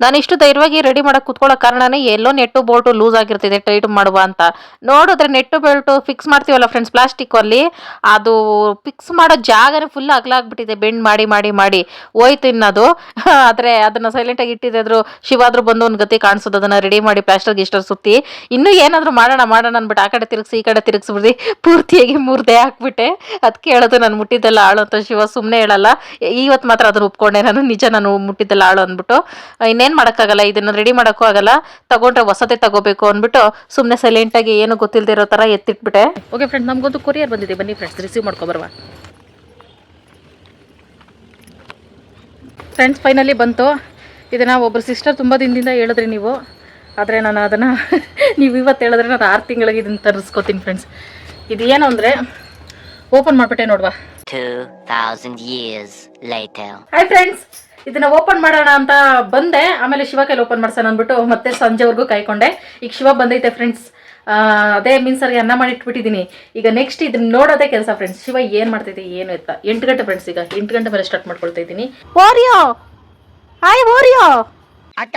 ನಾನು ಇಷ್ಟು ಧೈರ್ಯವಾಗಿ ರೆಡಿ ಮಾಡಕ್ಕೆ ಕುತ್ಕೊಳ್ಳೋ ಕಾರಣನೇ ಎಲ್ಲೋ ನೆಟ್ಟು ಬೋಲ್ಟು ಲೂಸ್ ಆಗಿರ್ತಿದೆ ಟೈಟ್ ಮಾಡುವ ಅಂತ. ನೋಡಿದ್ರೆ ನೆಟ್ಟು ಬೆಲ್ಟು ಫಿಕ್ಸ್ ಮಾಡ್ತೀವಲ್ಲ ಫ್ರೆಂಡ್ಸ್ ಪ್ಲಾಸ್ಟಿಕ್ ಅಲ್ಲಿ? ಅದು ಫಿಕ್ಸ್ ಮಾಡೋ ಜಾಗನೇ ಫುಲ್ ಅಗಲಾಗ್ಬಿಟ್ಟಿದೆ ಬೆಂಡ್ ಮಾಡಿ ಮಾಡಿ ಮಾಡಿ. ಹೋಯ್ತು ಇನ್ನದು (laughs) ಆದರೆ ಅದನ್ನು ಸೈಲೆಂಟಾಗಿ ಇಟ್ಟಿದ್ದಾದ್ರು ಶಿವಾದ್ರೂ ಬಂದು ಒಂದು ಗತಿ ಕಾಣಿಸೋದು, ಅದನ್ನು ರೆಡಿ ಮಾಡಿ ಪ್ಲಾಸ್ಟರ್ ಗಿಸ್ಟರ್ ಸುತ್ತಿ. ಇನ್ನೂ ಏನಾದರೂ ಮಾಡೋಣ ಮಾಡೋಣ ಅಂದ್ಬಿಟ್ಟು ಆ ಕಡೆ ತಿರುಗಿಸಿ, ಈ ಕಡೆ ತಿರುಗಿಸ್ಬಿಡಿ. ಪೂರ್ತಿಯಾಗಿ ಮುರಿದೆ ಹಾಕ್ಬಿಟ್ಟೆ ಅದಕ್ಕೆ ಹೇಳೋದು ನಾನು ಮುಟ್ಟಿದ್ದೆಲ್ಲ ಆಳು ಅಂತ ಶಿವ ಸುಮ್ಮನೆ ಹೇಳಲ್ಲ. ಇವತ್ತು ಮಾತ್ರ ಅದನ್ನು ಒಪ್ಕೊಂಡೆ ನಾನು, ನಿಜ ನಾನು ಮುಟ್ಟಿದ್ದೆಲ್ಲ ಆಳು ಅಂದ್ಬಿಟ್ಟು. ಇನ್ನೇನು ಮಾಡೋಕ್ಕಾಗಲ್ಲ ಇದನ್ನು ರೆಡಿ ಮಾಡೋಕ್ಕೂ ಆಗಲ್ಲ ತಗೊಂಡ್ರೆ ಹೊಸದೇ ತಗೋಬೇಕು ಅಂದ್ಬಿಟ್ಟು ಸುಮ್ಮನೆ ಸೈಲೆಂಟಾಗಿ ಏನು ಗೊತ್ತಿಲ್ಲದಿರೋ ತರ ಥರ ಎತ್ತಿಟ್ಬಿಟ್ಟೆ. ಓಕೆ ಫ್ರೆಂಡ್ ನಮಗೊಂದು ಕೊರಿಯರ್ ಬಂದಿದೆ ಬನ್ನಿ ಫ್ರೆಂಡ್ಸ್ ರಿಸೀವ್ ಮಾಡ್ಕೊಬರುವ ಫ್ರೆಂಡ್ಸ್ ಫೈನಲಿ ಬಂತು. ಇದನ್ನು ಒಬ್ಬರು ಸಿಸ್ಟರ್ ತುಂಬ ದಿನದಿಂದ ಹೇಳಿದ್ರಿ ನೀವು. ಆದರೆ ನಾನು ಅದನ್ನು (laughs) ನೀವು ಇವತ್ತು ಹೇಳಿದ್ರೆ ನಾನು ಆರು ತಿಂಗಳಿಗೆ ಇದನ್ನು ತರಿಸ್ಕೋತೀನಿ ಫ್ರೆಂಡ್ಸ್ ಇದು ಏನು ಅಂದರೆ ಓಪನ್ ಮಾಡಿಬಿಟ್ಟೆ ನೋಡುವ. 2,000 years later. ಹಾಯ್ ಫ್ರೆಂಡ್ಸ್ ಇದನ್ನ ಓಪನ್ ಮಾಡೋಣ ಅಂತ ಬಂದೆ. ಆಮೇಲೆ ಶಿವ ಕೈಲಿ ಓಪನ್ ಮಾಡ್ಸೋಣ ಅಂದ್ಬಿಟ್ಟು ಮತ್ತೆ ಸಂಜೆವರೆಗೂ ಕಾಯ್ಕೊಂಡೆ. ಈಗ ಶಿವ ಬಂದೈತೆ ಫ್ರೆಂಡ್ಸ್ ಅದೇ ಮೀನ್ಸ್ ಮೀನ್ಸರ್ಗೆ ಅನ್ನ ಮಾಡಿ ಇಟ್ಬಿಟ್ಟಿದ್ದೀನಿ ಈಗ ನೆಕ್ಸ್ಟ್ ಇದನ್ನ ನೋಡೋದೇ ಕೆಲಸ ಫ್ರೆಂಡ್ಸ್ ಶಿವ ಏನು ಮಾಡ್ತೈತೆ ಏನು ಎತ್ತ ಎಂಟು ಗಂಟೆ ಫ್ರೆಂಡ್ಸ್ ಈಗ. ಎಂಟು ಗಂಟೆ ಮೇಲೆ ಸ್ಟಾರ್ಟ್ ಮಾಡ್ಕೊಳ್ತಾ ಇದ್ದೀನಿ. ಓರಿಯೋ ಹಾಯ್ ಓರಿಯೋ ಅಕ್ಕ!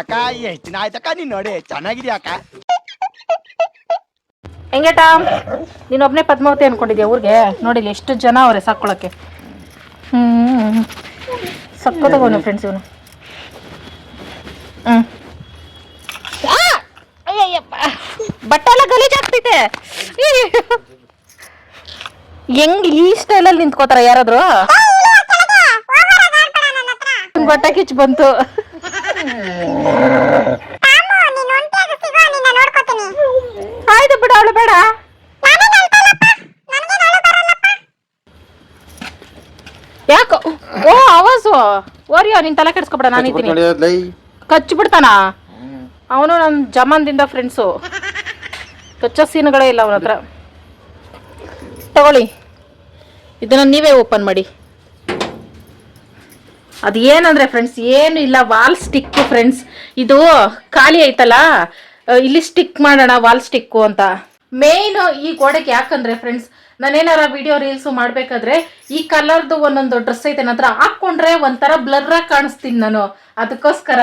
ಅಕ್ಕ ಎಷ್ಟು ದಿನ ಆಯ್ತಕ್ಕ ನೀನ್ ನೋಡಿ ಚೆನ್ನಾಗಿದ್ಯಾ ಅಕ್ಕ? ಹೆಂಗೇಟ? ಪದ್ಮವತಿ ಪದ್ಮಾವತಿ ಅನ್ಕೊಂಡಿದ್ಯಾ ಊರಿಗೆ? ನೋಡಿಲ್ಲ ಎಷ್ಟು ಜನ ಅವರೇ ಸಾಕ್ಕೊಳಕ್ಕೆ. ಹ್ಞೂ ಸಕ್ಕತ್ತಾಗವನು ಫ್ರೆಂಡ್ಸ್ ಇವನು. ಹ್ಞೂ ಅಯ್ಯಯ್ಯಪ್ಪ. ಬಟ್ಟೆ ಎಲ್ಲ ಗಲೀಜಾಗ್ತೈತೆ ಹೆಂಗ್ ಈ ಸ್ಟೈಲಲ್ಲಿ ನಿಂತ್ಕೋತಾರ ಯಾರಾದ್ರು? ಬಟ್ಟೆ ಕಿಚ್ ಬಂತು. ಆಯ್ತು ಬಿಡ ಅವಳು ಬೇಡ. ಓರಿಯೋ ನಿನ್ ತಲೆ ಕೆಡಿಸ್ಕೊಬೇಡ ನಾನು ಇದ್ದೀನಿ. ಕಚ್ಚಿ ಬಿಡ್ತಾನ ಅವನು ನಮ್ಮ ಜಮಾನ್ದಿಂದ ಫ್ರೆಂಡ್ಸು ಕಚ್ಚೋ ಸೀನುಗಳೇ ಇಲ್ಲ ಅವನ ಹತ್ರ. ತಗೊಳ್ಳಿ. ಇದನ್ನ ನೀವೇ ಓಪನ್ ಮಾಡಿ. ಅದು ಏನಂದ್ರೆ ಫ್ರೆಂಡ್ಸ್ ಏನು ಇಲ್ಲ ವಾಲ್ ಸ್ಟಿಕ್ ಫ್ರೆಂಡ್ಸ್ ಇದು ಖಾಲಿ ಐತಲ್ಲ ಇಲ್ಲಿ ಸ್ಟಿಕ್ ಮಾಡೋಣ ವಾಲ್ ಸ್ಟಿಕ್ಕು ಅಂತ. ಮೇನ್ ಈ ಗೋಡೆಗೆ ಯಾಕಂದ್ರೆ ಫ್ರೆಂಡ್ಸ್ ನಾನೇನಾರ ವಿಡಿಯೋ ರೀಲ್ಸ್ ಮಾಡಬೇಕಾದ್ರೆ ಈ ಕಲರ್ದು ಒಂದೊಂದು ಡ್ರೆಸ್ ಐತೆ ನನ್ನ ಹತ್ರ ಹಾಕೊಂಡ್ರೆ ಒಂಥರ ಬ್ಲರ್ ಆಗಿ ಕಾಣಿಸ್ತೀನಿ ನಾನು. ಅದಕ್ಕೋಸ್ಕರ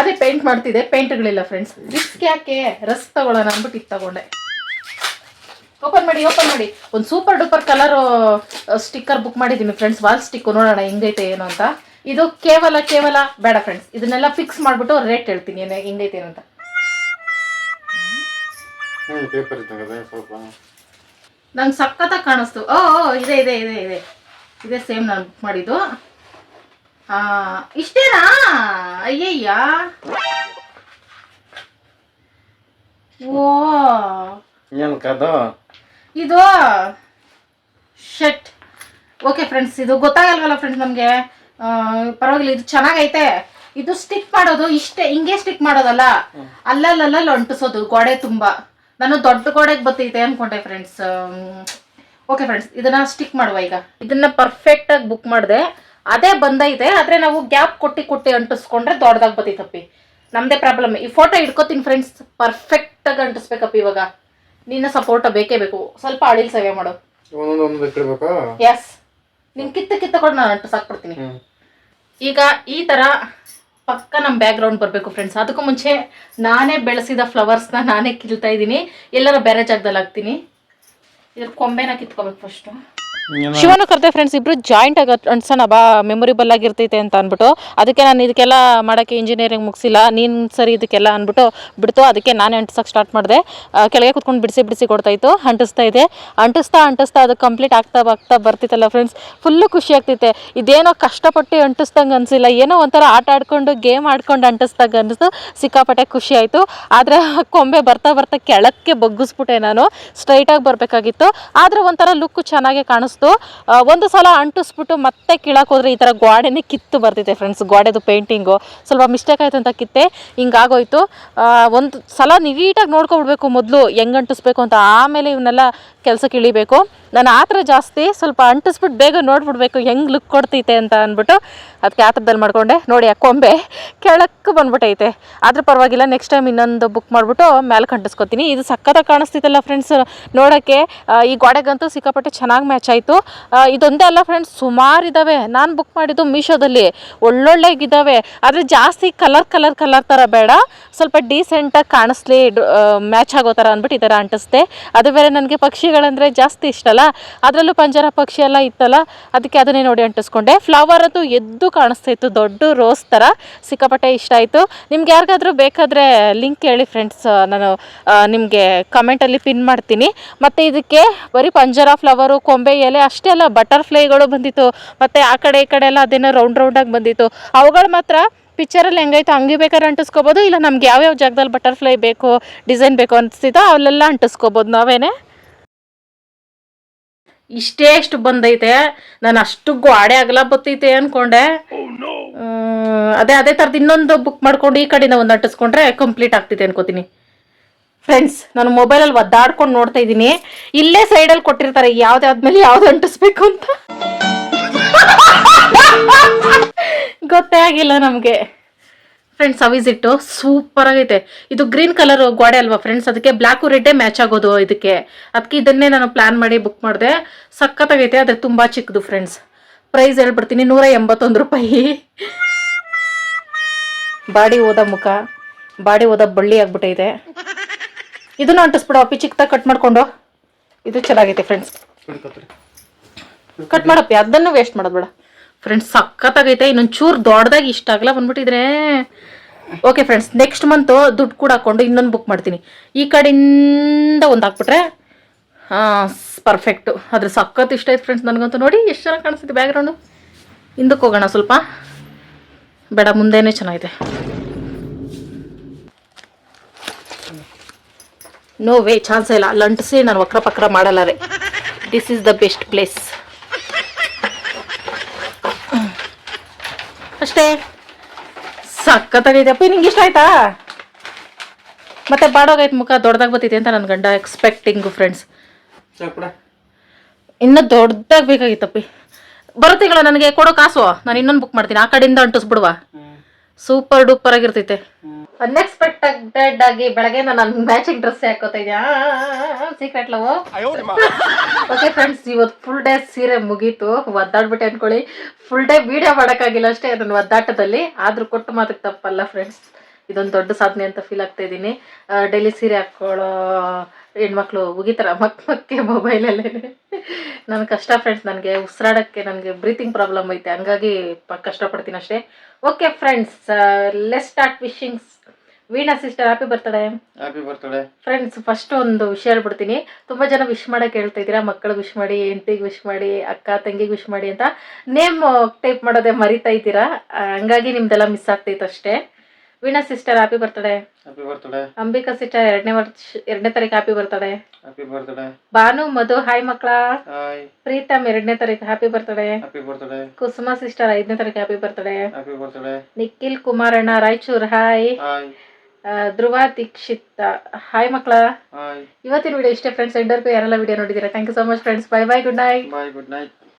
ಅದೇ ಪೇಂಟ್ ಮಾಡ್ತಿದ್ದೆ ಪೇಂಟ್ಗಳಿಲ್ಲ ಫ್ರೆಂಡ್ಸ್ ರಿಸ್ಕ್ ಯಾಕೆ? ರಸ್ ತಗೊಳ್ಳೋಣ ಅಂದ್ಬಿಟ್ಟು ಇದು ತಗೊಂಡೆ. ಓಪನ್ ಮಾಡಿ ಓಪನ್ ಮಾಡಿ. ಒಂದು super duper colour sticker book ಮಾಡಿದ್ದೀನಿ ಫ್ರೆಂಡ್ಸ್ ವಾಲ್ ಸ್ಟಿಕ್ಕು ನೋಡೋಣ ಹೆಂಗೈತೆ ಏನು ಅಂತ. ಇದು ಕೇವಲ ಕೇವಲ ಬೇಡ ಫ್ರೆಂಡ್ಸ್ ಇದನ್ನೆಲ್ಲ ಫಿಕ್ಸ್ ಮಾಡ್ಬಿಟ್ಟು ರೇಟ್ ಹೇಳ್ತೀನಿ. ಹೆಂಗೈತೆ ಏನು ಅಂತ ಹ್ಞೂ ಪೇಪರ್ ಇದ್ದಂಗೆ ಸ್ವಲ್ಪ ನಂಗೆ ಸಖತ್ತಾಗಿ ಕಾಣಿಸ್ತು. ಓ ಇದೆ ಇದೆ ಇದೆ ಇದೆ. ಇದೆ ಸೇಮ್ ನಾನು ಬುಕ್ ಮಾಡಿದ್ದು. ಇಷ್ಟೇನಾ? ಅಯ್ಯಯ್ಯ. ಓ. ಕದು? ಇದು ಶೆಟ್ ಓಕೆ ಫ್ರೆಂಡ್ಸ್ ಇದು ಗೊತ್ತಾಗಲ್ವಲ್ಲ ಫ್ರೆಂಡ್ಸ್ ನಮಗೆ? ಪರವಾಗಿಲ್ಲ ಇದು ಚೆನ್ನಾಗೈತೆ. ಇದು ಸ್ಟಿಕ್ ಮಾಡೋದು ಇಷ್ಟೇ ಹಿಂಗೆ ಸ್ಟಿಕ್ ಮಾಡೋದಲ್ಲ. ಅಲ್ಲಲ್ಲಲ್ಲಿ ಅಂಟಿಸೋದು ಗೋಡೆ ತುಂಬ. ನಾನು ದೊಡ್ಡ ಗೋಡೆಗೆ ಬತ್ತೈತೆ ಅನ್ಕೊಂಡೆ ಫ್ರೆಂಡ್ಸ್ ಓಕೆ ಫ್ರೆಂಡ್ಸ್ ಇದನ್ನ ಸ್ಟಿಕ್ ಮಾಡುವ ಈಗ. ಇದನ್ನ ಪರ್ಫೆಕ್ಟ್ ಆಗಿ ಬುಕ್ ಮಾಡಿದೆ. ಅದೇ ಬಂದೈತೆ ಆದ್ರೆ ನಾವು ಗ್ಯಾಪ್ ಕೊಟ್ಟಿ ಕೊಟ್ಟಿ ಅಂಟಿಸ್ಕೊಂಡ್ರೆ ದೊಡ್ಡದಾಗಿ ಬತ್ತೈತಪ್ಪಿ. ನಮ್ದೇ ಪ್ರಾಬ್ಲಮ್ ಈ ಫೋಟೋ ಇಟ್ಕೋತೀನಿ ಫ್ರೆಂಡ್ಸ್ ಪರ್ಫೆಕ್ಟ್ ಆಗಿ ಅಂಟಿಸ್ಬೇಕಪ್ಪ ಇವಾಗ. ನಿನ್ನ ಸಪೋರ್ಟ್ ಬೇಕೇ ಬೇಕು. ಸ್ವಲ್ಪ ಅಳಿಲ್ ಸೇವೆ ಮಾಡು. ಎಸ್ ನಿನ್ ಕಿತ್ತ ಕಿತ್ತ ಕೊಟ್ಟು ನಾನು ಅಂಟಿಸಾಕ್ಬಿಡ್ತೀನಿ ಈಗ ಈ ತರ ಪಕ್ಕ ನಮ್ಮ ಬ್ಯಾಕ್ಗ್ರೌಂಡ್ ಬರಬೇಕು ಫ್ರೆಂಡ್ಸ್ ಅದಕ್ಕೂ ಮುಂಚೆ ನಾನೇ ಬೆಳೆಸಿದ ಫ್ಲವರ್ಸ್ನ ನಾನೇ ಕಿಲ್ತಾ ಇದ್ದೀನಿ. ಎಲ್ಲರ ಬೇರೆ ಜಾಗದಲ್ಲಿ ಹಾಕ್ತೀನಿ. ಇದ್ರ ಕೊಂಬೆನ ಕಿತ್ಕೋಬೇಕು ಫಸ್ಟು ಶಿವನು ಕರ್ತೆ ಫ್ರೆಂಡ್ಸ್ ಇಬ್ರು ಜಾಯಿಂಟ್ ಆಗ ಅನ್ಸೋಣ ಬಾ ಮೆಮೊರಿಬಲ್ ಆಗಿರ್ತೈತೆ ಅಂತ ಅಂದ್ಬಿಟ್ಟು, ಅದಕ್ಕೆ ನಾನು ಇದಕ್ಕೆಲ್ಲ ಮಾಡೋಕ್ಕೆ ಇಂಜಿನಿಯರಿಂಗ್ ಮುಗಿಸಿಲ್ಲ, ನೀನು ಸರಿ ಇದಕ್ಕೆಲ್ಲ ಅಂದ್ಬಿಟ್ಟು ಬಿಡ್ತು, ಅದಕ್ಕೆ ನಾನು ಅಂಟಿಸೋಕೆ ಸ್ಟಾರ್ಟ್ ಮಾಡಿದೆ. ಕೆಳಗೆ ಕುತ್ಕೊಂಡು ಬಿಡಿಸಿ ಬಿಡಿಸಿ ಕೊಡ್ತಾ ಇತ್ತು, ಅಂಟಿಸ್ತಾ ಇದೆ. ಅಂಟಿಸ್ತಾ ಅಂಟಿಸ್ತಾ ಅದು ಕಂಪ್ಲೀಟ್ ಆಗ್ತಾ ಆಗ್ತಾ ಬರ್ತಿತ್ತಲ್ಲ ಫ್ರೆಂಡ್ಸ್ ಫುಲ್ಲು ಖುಷಿ ಆಗ್ತೈತೆ ಇದೇನೋ ಕಷ್ಟಪಟ್ಟು ಅಂಟಿಸ್ದಂಗೆ ಅನಿಸಿಲ್ಲ, ಏನೋ ಒಂಥರ ಆಟ ಆಡ್ಕೊಂಡು ಗೇಮ್ ಆಡ್ಕೊಂಡು ಅಂಟಿಸ್ದಾಗ ಅನಿಸ್ತು, ಸಿಕ್ಕಾಪಟ್ಟೆ ಖುಷಿ ಆಯಿತು. ಆದರೆ ಕೊಂಬೆ ಬರ್ತಾ ಬರ್ತಾ ಕೆಳಕ್ಕೆ ಬಗ್ಗಿಸ್ಬಿಟ್ಟೆ ನಾನು ಸ್ಟ್ರೈಟಾಗಿ ಬರಬೇಕಾಗಿತ್ತು. ಆದರೆ ಒಂಥರ ಲುಕ್ ಚೆನ್ನಾಗೆ ಕಾಣಿಸ್ತು. ಆ, ಒಂದು ಸಲ ಅಂಟಿಸ್ಬಿಟ್ಟು ಮತ್ತೆ ಕೀಳಕ್ಕೆ ಹೋದರೆ ಈ ಥರ ಗೋಡೆನೇ ಕಿತ್ತು ಬರ್ತಿದೆ ಫ್ರೆಂಡ್ಸ್ ಗೋಡೆದು ಪೇಂಟಿಂಗು ಸ್ವಲ್ಪ ಮಿಸ್ಟೇಕ್ ಆಯಿತು ಅಂತ ಕಿತ್ತೆ ಹಿಂಗಾಗೋಯ್ತು. ಒಂದು ಸಲ ನೀಟಾಗಿ ನೋಡ್ಕೊಬಿಡ್ಬೇಕು ಮೊದಲು ಹೆಂಗೆ ಅಂಟಿಸ್ಬೇಕು ಅಂತ. ಆಮೇಲೆ ಇವನ್ನೆಲ್ಲ ಕೆಲಸಕ್ಕೆ ಇಳಿಬೇಕು. ನಾನು ಆ ಥರ ಜಾಸ್ತಿ ಸ್ವಲ್ಪ ಅಂಟಿಸ್ಬಿಟ್ಟು ಬೇಗ ನೋಡ್ಬಿಡ್ಬೇಕು ಹೆಂಗೆ ಲುಕ್ ಕೊಡ್ತೈತೆ ಅಂತ ಅಂದ್ಬಿಟ್ಟು ಅದಕ್ಕೆ ಆ ಥರದಲ್ಲಿ ಮಾಡಿಕೊಂಡೆ. ನೋಡಿ ಆ ಕೊಂಬೆ ಕೆಳಕ್ಕೆ ಬಂದ್ಬಿಟ್ಟೈತೆ ಆದರೂ ಪರವಾಗಿಲ್ಲ ನೆಕ್ಸ್ಟ್ ಟೈಮ್ ಇನ್ನೊಂದು ಬುಕ್ ಮಾಡಿಬಿಟ್ಟು ಮೇಲೆ ಕಂಟಿಸ್ಕೊತೀನಿ ಇದು ಸಕ್ಕತ್ತಾಗಿ ಕಾಣಿಸ್ತಿತ್ತಲ್ಲ ಫ್ರೆಂಡ್ಸ್ ನೋಡೋಕ್ಕೆ. ಈ ಗೋಡೆಗಂತೂ ಸಿಕ್ಕಾಪಟ್ಟೆ ಚೆನ್ನಾಗಿ ಮ್ಯಾಚ್ ಆಯಿತು. ಇದೊಂದೇ ಅಲ್ಲ ಫ್ರೆಂಡ್ಸ್ ಸುಮಾರು ಇದ್ದಾವೆ ನಾನು ಬುಕ್ ಮಾಡಿದ್ದು ಮೀಶೋದಲ್ಲಿ. ಒಳ್ಳೊಳ್ಳೆಗಿದ್ದಾವೆ ಆದರೆ ಜಾಸ್ತಿ ಕಲರ್ ಕಲರ್ ಕಲರ್ ಥರ ಬೇಡ. ಸ್ವಲ್ಪ ಡೀಸೆಂಟಾಗಿ ಕಾಣಿಸ್ಲಿ ಮ್ಯಾಚ್ ಆಗೋ ಥರ ಅಂದ್ಬಿಟ್ಟು ಈ ಥರ ಅಂಟಿಸ್ದೆ. ಅದು ಬೇರೆ ನನಗೆ ಪಕ್ಷಿಗಳಂದರೆ ಜಾಸ್ತಿ ಇಷ್ಟ ಅಲ್ಲ. ಅದರಲ್ಲೂ ಪಂಜರ ಪಕ್ಷಿ ಎಲ್ಲ ಇತ್ತಲ್ಲ, ಅದಕ್ಕೆ ಅದನ್ನೇ ನೋಡಿ ಅಂಟಿಸ್ಕೊಂಡೆ. ಫ್ಲವರ್ ಅದು ಎದ್ದು ಕಾಣಿಸ್ತಾ ಇತ್ತು, ದೊಡ್ಡ ರೋಸ್ ಥರ ಸಿಕ್ಕಾಪಟ್ಟೆ ಇಷ್ಟ ಆಯಿತು. ನಿಮ್ಗೆ ಯಾರಿಗಾದ್ರೂ ಬೇಕಾದರೆ ಲಿಂಕ್ ಹೇಳಿ ಫ್ರೆಂಡ್ಸ್ ನಾನು ನಿಮಗೆ ಕಮೆಂಟಲ್ಲಿ ಪಿನ್ ಮಾಡ್ತೀನಿ. ಮತ್ತು ಇದಕ್ಕೆ ಬರೀ ಪಂಜರ ಫ್ಲವರು ಕೊಂಬೆ ಎಲೆ ಅಷ್ಟೇ ಅಲ್ಲ ಬಟರ್ಫ್ಲೈಗಳು ಬಂದಿತ್ತು. ಮತ್ತು ಆ ಕಡೆ ಈ ಕಡೆ ಎಲ್ಲ ಅದೇನೋ ರೌಂಡ್ ರೌಂಡಾಗಿ ಬಂದಿತ್ತು. ಅವುಗಳು ಮಾತ್ರ ಪಿಕ್ಚರಲ್ಲಿ ಹೆಂಗೈತೆ ಹಂಗೆ ಬೇಕಾದ್ರೆ ಅಂಟಿಸ್ಕೋಬೋದು ಇಲ್ಲ ನಮ್ಗೆ ಯಾವ್ಯಾವ ಜಾಗದಲ್ಲಿ ಬಟರ್ಫ್ಲೈ ಬೇಕು ಡಿಸೈನ್ ಬೇಕು ಅನಿಸ್ತಿದ್ದೋ ಅಲ್ಲೆಲ್ಲ ಅಂಟಿಸ್ಕೋಬೋದು. ನಾವೇನೆ? ಇಷ್ಟೇ ಅಷ್ಟು ಬಂದೈತೆ. ನಾನು ಅಷ್ಟು ಗ್ವಾಡೆ ಅಗಲ ಬತ್ತೈತೆ ಅನ್ಕೊಂಡೆ. ಹ್ಮ್, ಅದೇ ಅದೇ ಥರದ್ದು ಇನ್ನೊಂದು ಬುಕ್ ಮಾಡ್ಕೊಂಡು ಈ ಕಡೆಯಿಂದ ಒಂದು ಅಂಟಿಸ್ಕೊಂಡ್ರೆ ಕಂಪ್ಲೀಟ್ ಆಗ್ತೈತೆ ಅನ್ಕೋತೀನಿ. ಫ್ರೆಂಡ್ಸ್ ನಾನು ಮೊಬೈಲಲ್ಲಿ ಒದ್ದಾಡ್ಕೊಂಡು ನೋಡ್ತಾ ಇದ್ದೀನಿ. ಇಲ್ಲೇ ಸೈಡಲ್ಲಿ ಕೊಟ್ಟಿರ್ತಾರೆ, ಯಾವ್ದಾದ್ಮೇಲೆ ಯಾವ್ದು ಅಂಟಿಸ್ಬೇಕು ಅಂತ. ಗೊತ್ತೇ ಆಗಿಲ್ಲ ನಮಗೆ. ಫ್ರೆಂಡ್ಸ್ ಅವಿಸಿಟ್ಟು ಸೂಪರ್ ಆಗೈತೆ. ಇದು ಗ್ರೀನ್ ಕಲರ್ ಗೋಡೆ ಅಲ್ವಾ ಫ್ರೆಂಡ್ಸ್ ಅದಕ್ಕೆ ಬ್ಲ್ಯಾಕು ರೆಡ್ಡೇ ಮ್ಯಾಚ್ ಆಗೋದು ಇದಕ್ಕೆ. ಅದಕ್ಕೆ ಇದನ್ನೇ ನಾನು ಪ್ಲಾನ್ ಮಾಡಿ ಬುಕ್ ಮಾಡಿದೆ. ಸಖತ್ತಾಗೈತೆ, ಆದರೆ ತುಂಬ ಚಿಕ್ಕದು ಫ್ರೆಂಡ್ಸ್ ಪ್ರೈಸ್ ಹೇಳ್ಬಿಡ್ತೀನಿ, ನೂರ ಎಂಬತ್ತೊಂದು ರೂಪಾಯಿ. ಬಾಡಿ ಓದ ಮುಖ. ಬಾಡಿ ಓದ ಬಳ್ಳಿ ಆಗ್ಬಿಟ್ಟೈತೆ. ಇದನ್ನು ಅಂಟಿಸ್ಬಿಡು ಅಪ್ಪಿ ಚಿಕ್ಕದಾಗಿ ಕಟ್ ಮಾಡ್ಕೊಂಡು. ಇದು ಚೆನ್ನಾಗೈತೆ ಫ್ರೆಂಡ್ಸ್ ಕಟ್ ಮಾಡಪ್ಪಿ, ಅದನ್ನು ವೇಸ್ಟ್ ಮಾಡೋದು ಬೇಡ. ಫ್ರೆಂಡ್ಸ್ ಸಖತ್ತಾಗೈತೆ ಇನ್ನೊಂದು ಚೂರು ದೊಡ್ಡದಾಗಿ ಇಷ್ಟ ಆಗಲ್ಲ ಬಂದ್ಬಿಟ್ಟಿದ್ರೆ. ಓಕೆ ಫ್ರೆಂಡ್ಸ್ ನೆಕ್ಸ್ಟ್ ಮಂತು ದುಡ್ಡು ಕೂಡ ಹಾಕೊಂಡು ಇನ್ನೊಂದು ಬುಕ್ ಮಾಡ್ತೀನಿ. ಈ ಕಡೆಯಿಂದ ಒಂದು ಹಾಕ್ಬಿಟ್ರೆ ಪರ್ಫೆಕ್ಟು ಅದ್ರ ಸಖತ್ ಇಷ್ಟ ಆಯ್ತು ಫ್ರೆಂಡ್ಸ್ ನನಗಂತೂ ನೋಡಿ, ಎಷ್ಟು ಚೆನ್ನಾಗಿ ಕಾಣಿಸ್ತಿದೆ ಬ್ಯಾಗ್ರೌಂಡು ಹಿಂದಕ್ಕೆ ಹೋಗೋಣ ಸ್ವಲ್ಪ. ಬೇಡ, ಮುಂದೆನೇ ಚೆನ್ನಾಗಿದೆ ನೋ ವೇ ಚಾನ್ಸ್ ಇಲ್ಲ. ಲಂಟಿಸಿ ನಾನು ವಕ್ರ ಪಕ್ರ ಮಾಡಲ್ಲ ರೀ. This is the best place ಅಷ್ಟೇ. ಅಪ್ಪ ನಿಂಗೆ ಇಷ್ಟ ಆಯ್ತಾ? ಮತ್ತೆ ಬಾಡೋಗೈತೆ ಮುಖ ದೊಡ್ಡದಾಗ ಬರ್ತೈತೆ ಅಂತ ನನ್ನ ಗಂಡ ಎಕ್ಸ್ಪೆಕ್ಟಿಂಗು ಫ್ರೆಂಡ್ಸ್ ಇನ್ನೂ ದೊಡ್ಡದಾಗಿ ಬೇಕಾಗಿತ್ತಪ್ಪಿ. ಬರೋ ತಿಂಗಳು ನನಗೆ ಕೊಡೋ ಕಾಸು. ನಾನು ಇನ್ನೊಂದು ಬುಕ್ ಮಾಡ್ತೀನಿ. ಆ ಕಡೆಯಿಂದ ಅಂಟಿಸ್ಬಿಡುವ. ಸೂಪರ್ ಡೂಪರ್ ಆಗಿರ್ತೈತೆ. ಅನ್ಎಕ್ಸ್ಪೆಕ್ಟೆಡ್ ಆಗಿ ಬೆಳಗ್ಗೆ ನಾನು ಮ್ಯಾಚಿಂಗ್ ಡ್ರೆಸ್ ಹಾಕೋತಾ ಇದೆಯಾ? ಸೀಕ್ರೆಟ್ ಲವ್ ಓಕೆ ಫ್ರೆಂಡ್ಸ್ ಇವತ್ತು ಫುಲ್ ಡೇ ಸೀರೆ ಮುಗೀತು. ಒದ್ದಾಡ್ಬಿಟ್ಟೆ ಅನ್ಕೊಳ್ಳಿ. ಫುಲ್ ಡೇ ವಿಡಿಯೋ ಮಾಡೋಕ್ಕಾಗಿಲ್ಲ ಅಷ್ಟೇ ನನ್ನ ಒದ್ದಾಟದಲ್ಲಿ. ಆದ್ರೂ ಕೊಟ್ಟು ಮಾತಕ್ಕೆ ತಪ್ಪಲ್ಲ ಫ್ರೆಂಡ್ಸ್ ಇದೊಂದು ದೊಡ್ಡ ಸಾಧನೆ ಅಂತ ಫೀಲ್ ಆಗ್ತಾ ಇದ್ದೀನಿ. ಡೈಲಿ ಸೀರೆ ಹಾಕ್ಕೊಳ್ಳೋ ಹೆಣ್ಮಕ್ಳು ಮುಗಿತಾರ ಮಕ್ ಮಕ್ಕೆ ಮೊಬೈಲಲ್ಲೇ ನನ್ನ ಕಷ್ಟ ಫ್ರೆಂಡ್ಸ್ ನನಗೆ ಉಸಿರಾಡೋಕ್ಕೆ ನನಗೆ ಬ್ರೀತಿಂಗ್ ಪ್ರಾಬ್ಲಮ್ ಐತೆ ಹಂಗಾಗಿ ಪ ಕಷ್ಟಪಡ್ತೀನಿ ಅಷ್ಟೇ. Okay friends let's start wishings Veena sister happy birthday happy birthday friends first ಒಂದು ವಿಷಯ ಹೇಳ್ಬಿಡ್ತೀನಿ. ತುಂಬಾ ಜನ ವಿಶ್ ಮಾಡಕ್ಕೆ ಹೇಳ್ತಾ ಇದ್ದೀರಾ ಮಕ್ಕಳಿಗೆ ವಿಶ್ ಮಾಡಿ ಹೆಂಡತಿಗೆ ವಿಶ್ ಮಾಡಿ ಅಕ್ಕ ತಂಗಿಗೆ ವಿಶ್ ಮಾಡಿ ಅಂತ. ನೇಮ್ ಟೈಪ್ ಮಾಡೋದೇ ಮರಿತಾ ಇದ್ದೀರಾ ಹಂಗಾಗಿ ನಿಮ್ದೆಲ್ಲ ಮಿಸ್ ಆಗ್ತೈತೆ ಅಷ್ಟೇ. Veena sister happy birthday happy birthday Ambika sister ಎರಡನೇ ವರ್ಷ ಎರಡನೇ ತಾರೀಕು happy birthday happy birthday Bhanu Madhu hi ಮಕ್ಕಳ. ಹಾಯ್ ಪ್ರೀತಮ್ ಎರಡನೇ ತಾರೀಕು happy birthday happy birthday Kusuma sister ಐದನೇ ತಾರೀಕು happy birthday happy birthday Nikhil ಕುಮಾರಣ್ಣ ರಾಯಚೂರ್ ಹಾಯ್ ಧ್ರುವ ದೀಕ್ಷಿತ್ ಹಾಯ್ ಮಕ್ಕಳ. ಇವತ್ತಿನ ವಿಡಿಯೋ ಇಷ್ಟೇ ಫ್ರೆಂಡ್ಸ್ ಎಂಡರ್ಗೂ ಯಾರೆಲ್ಲ ವಿಡಿಯೋ ನೋಡಿದ್ದೀರಾ thank you so much friends bye bye good night bye good night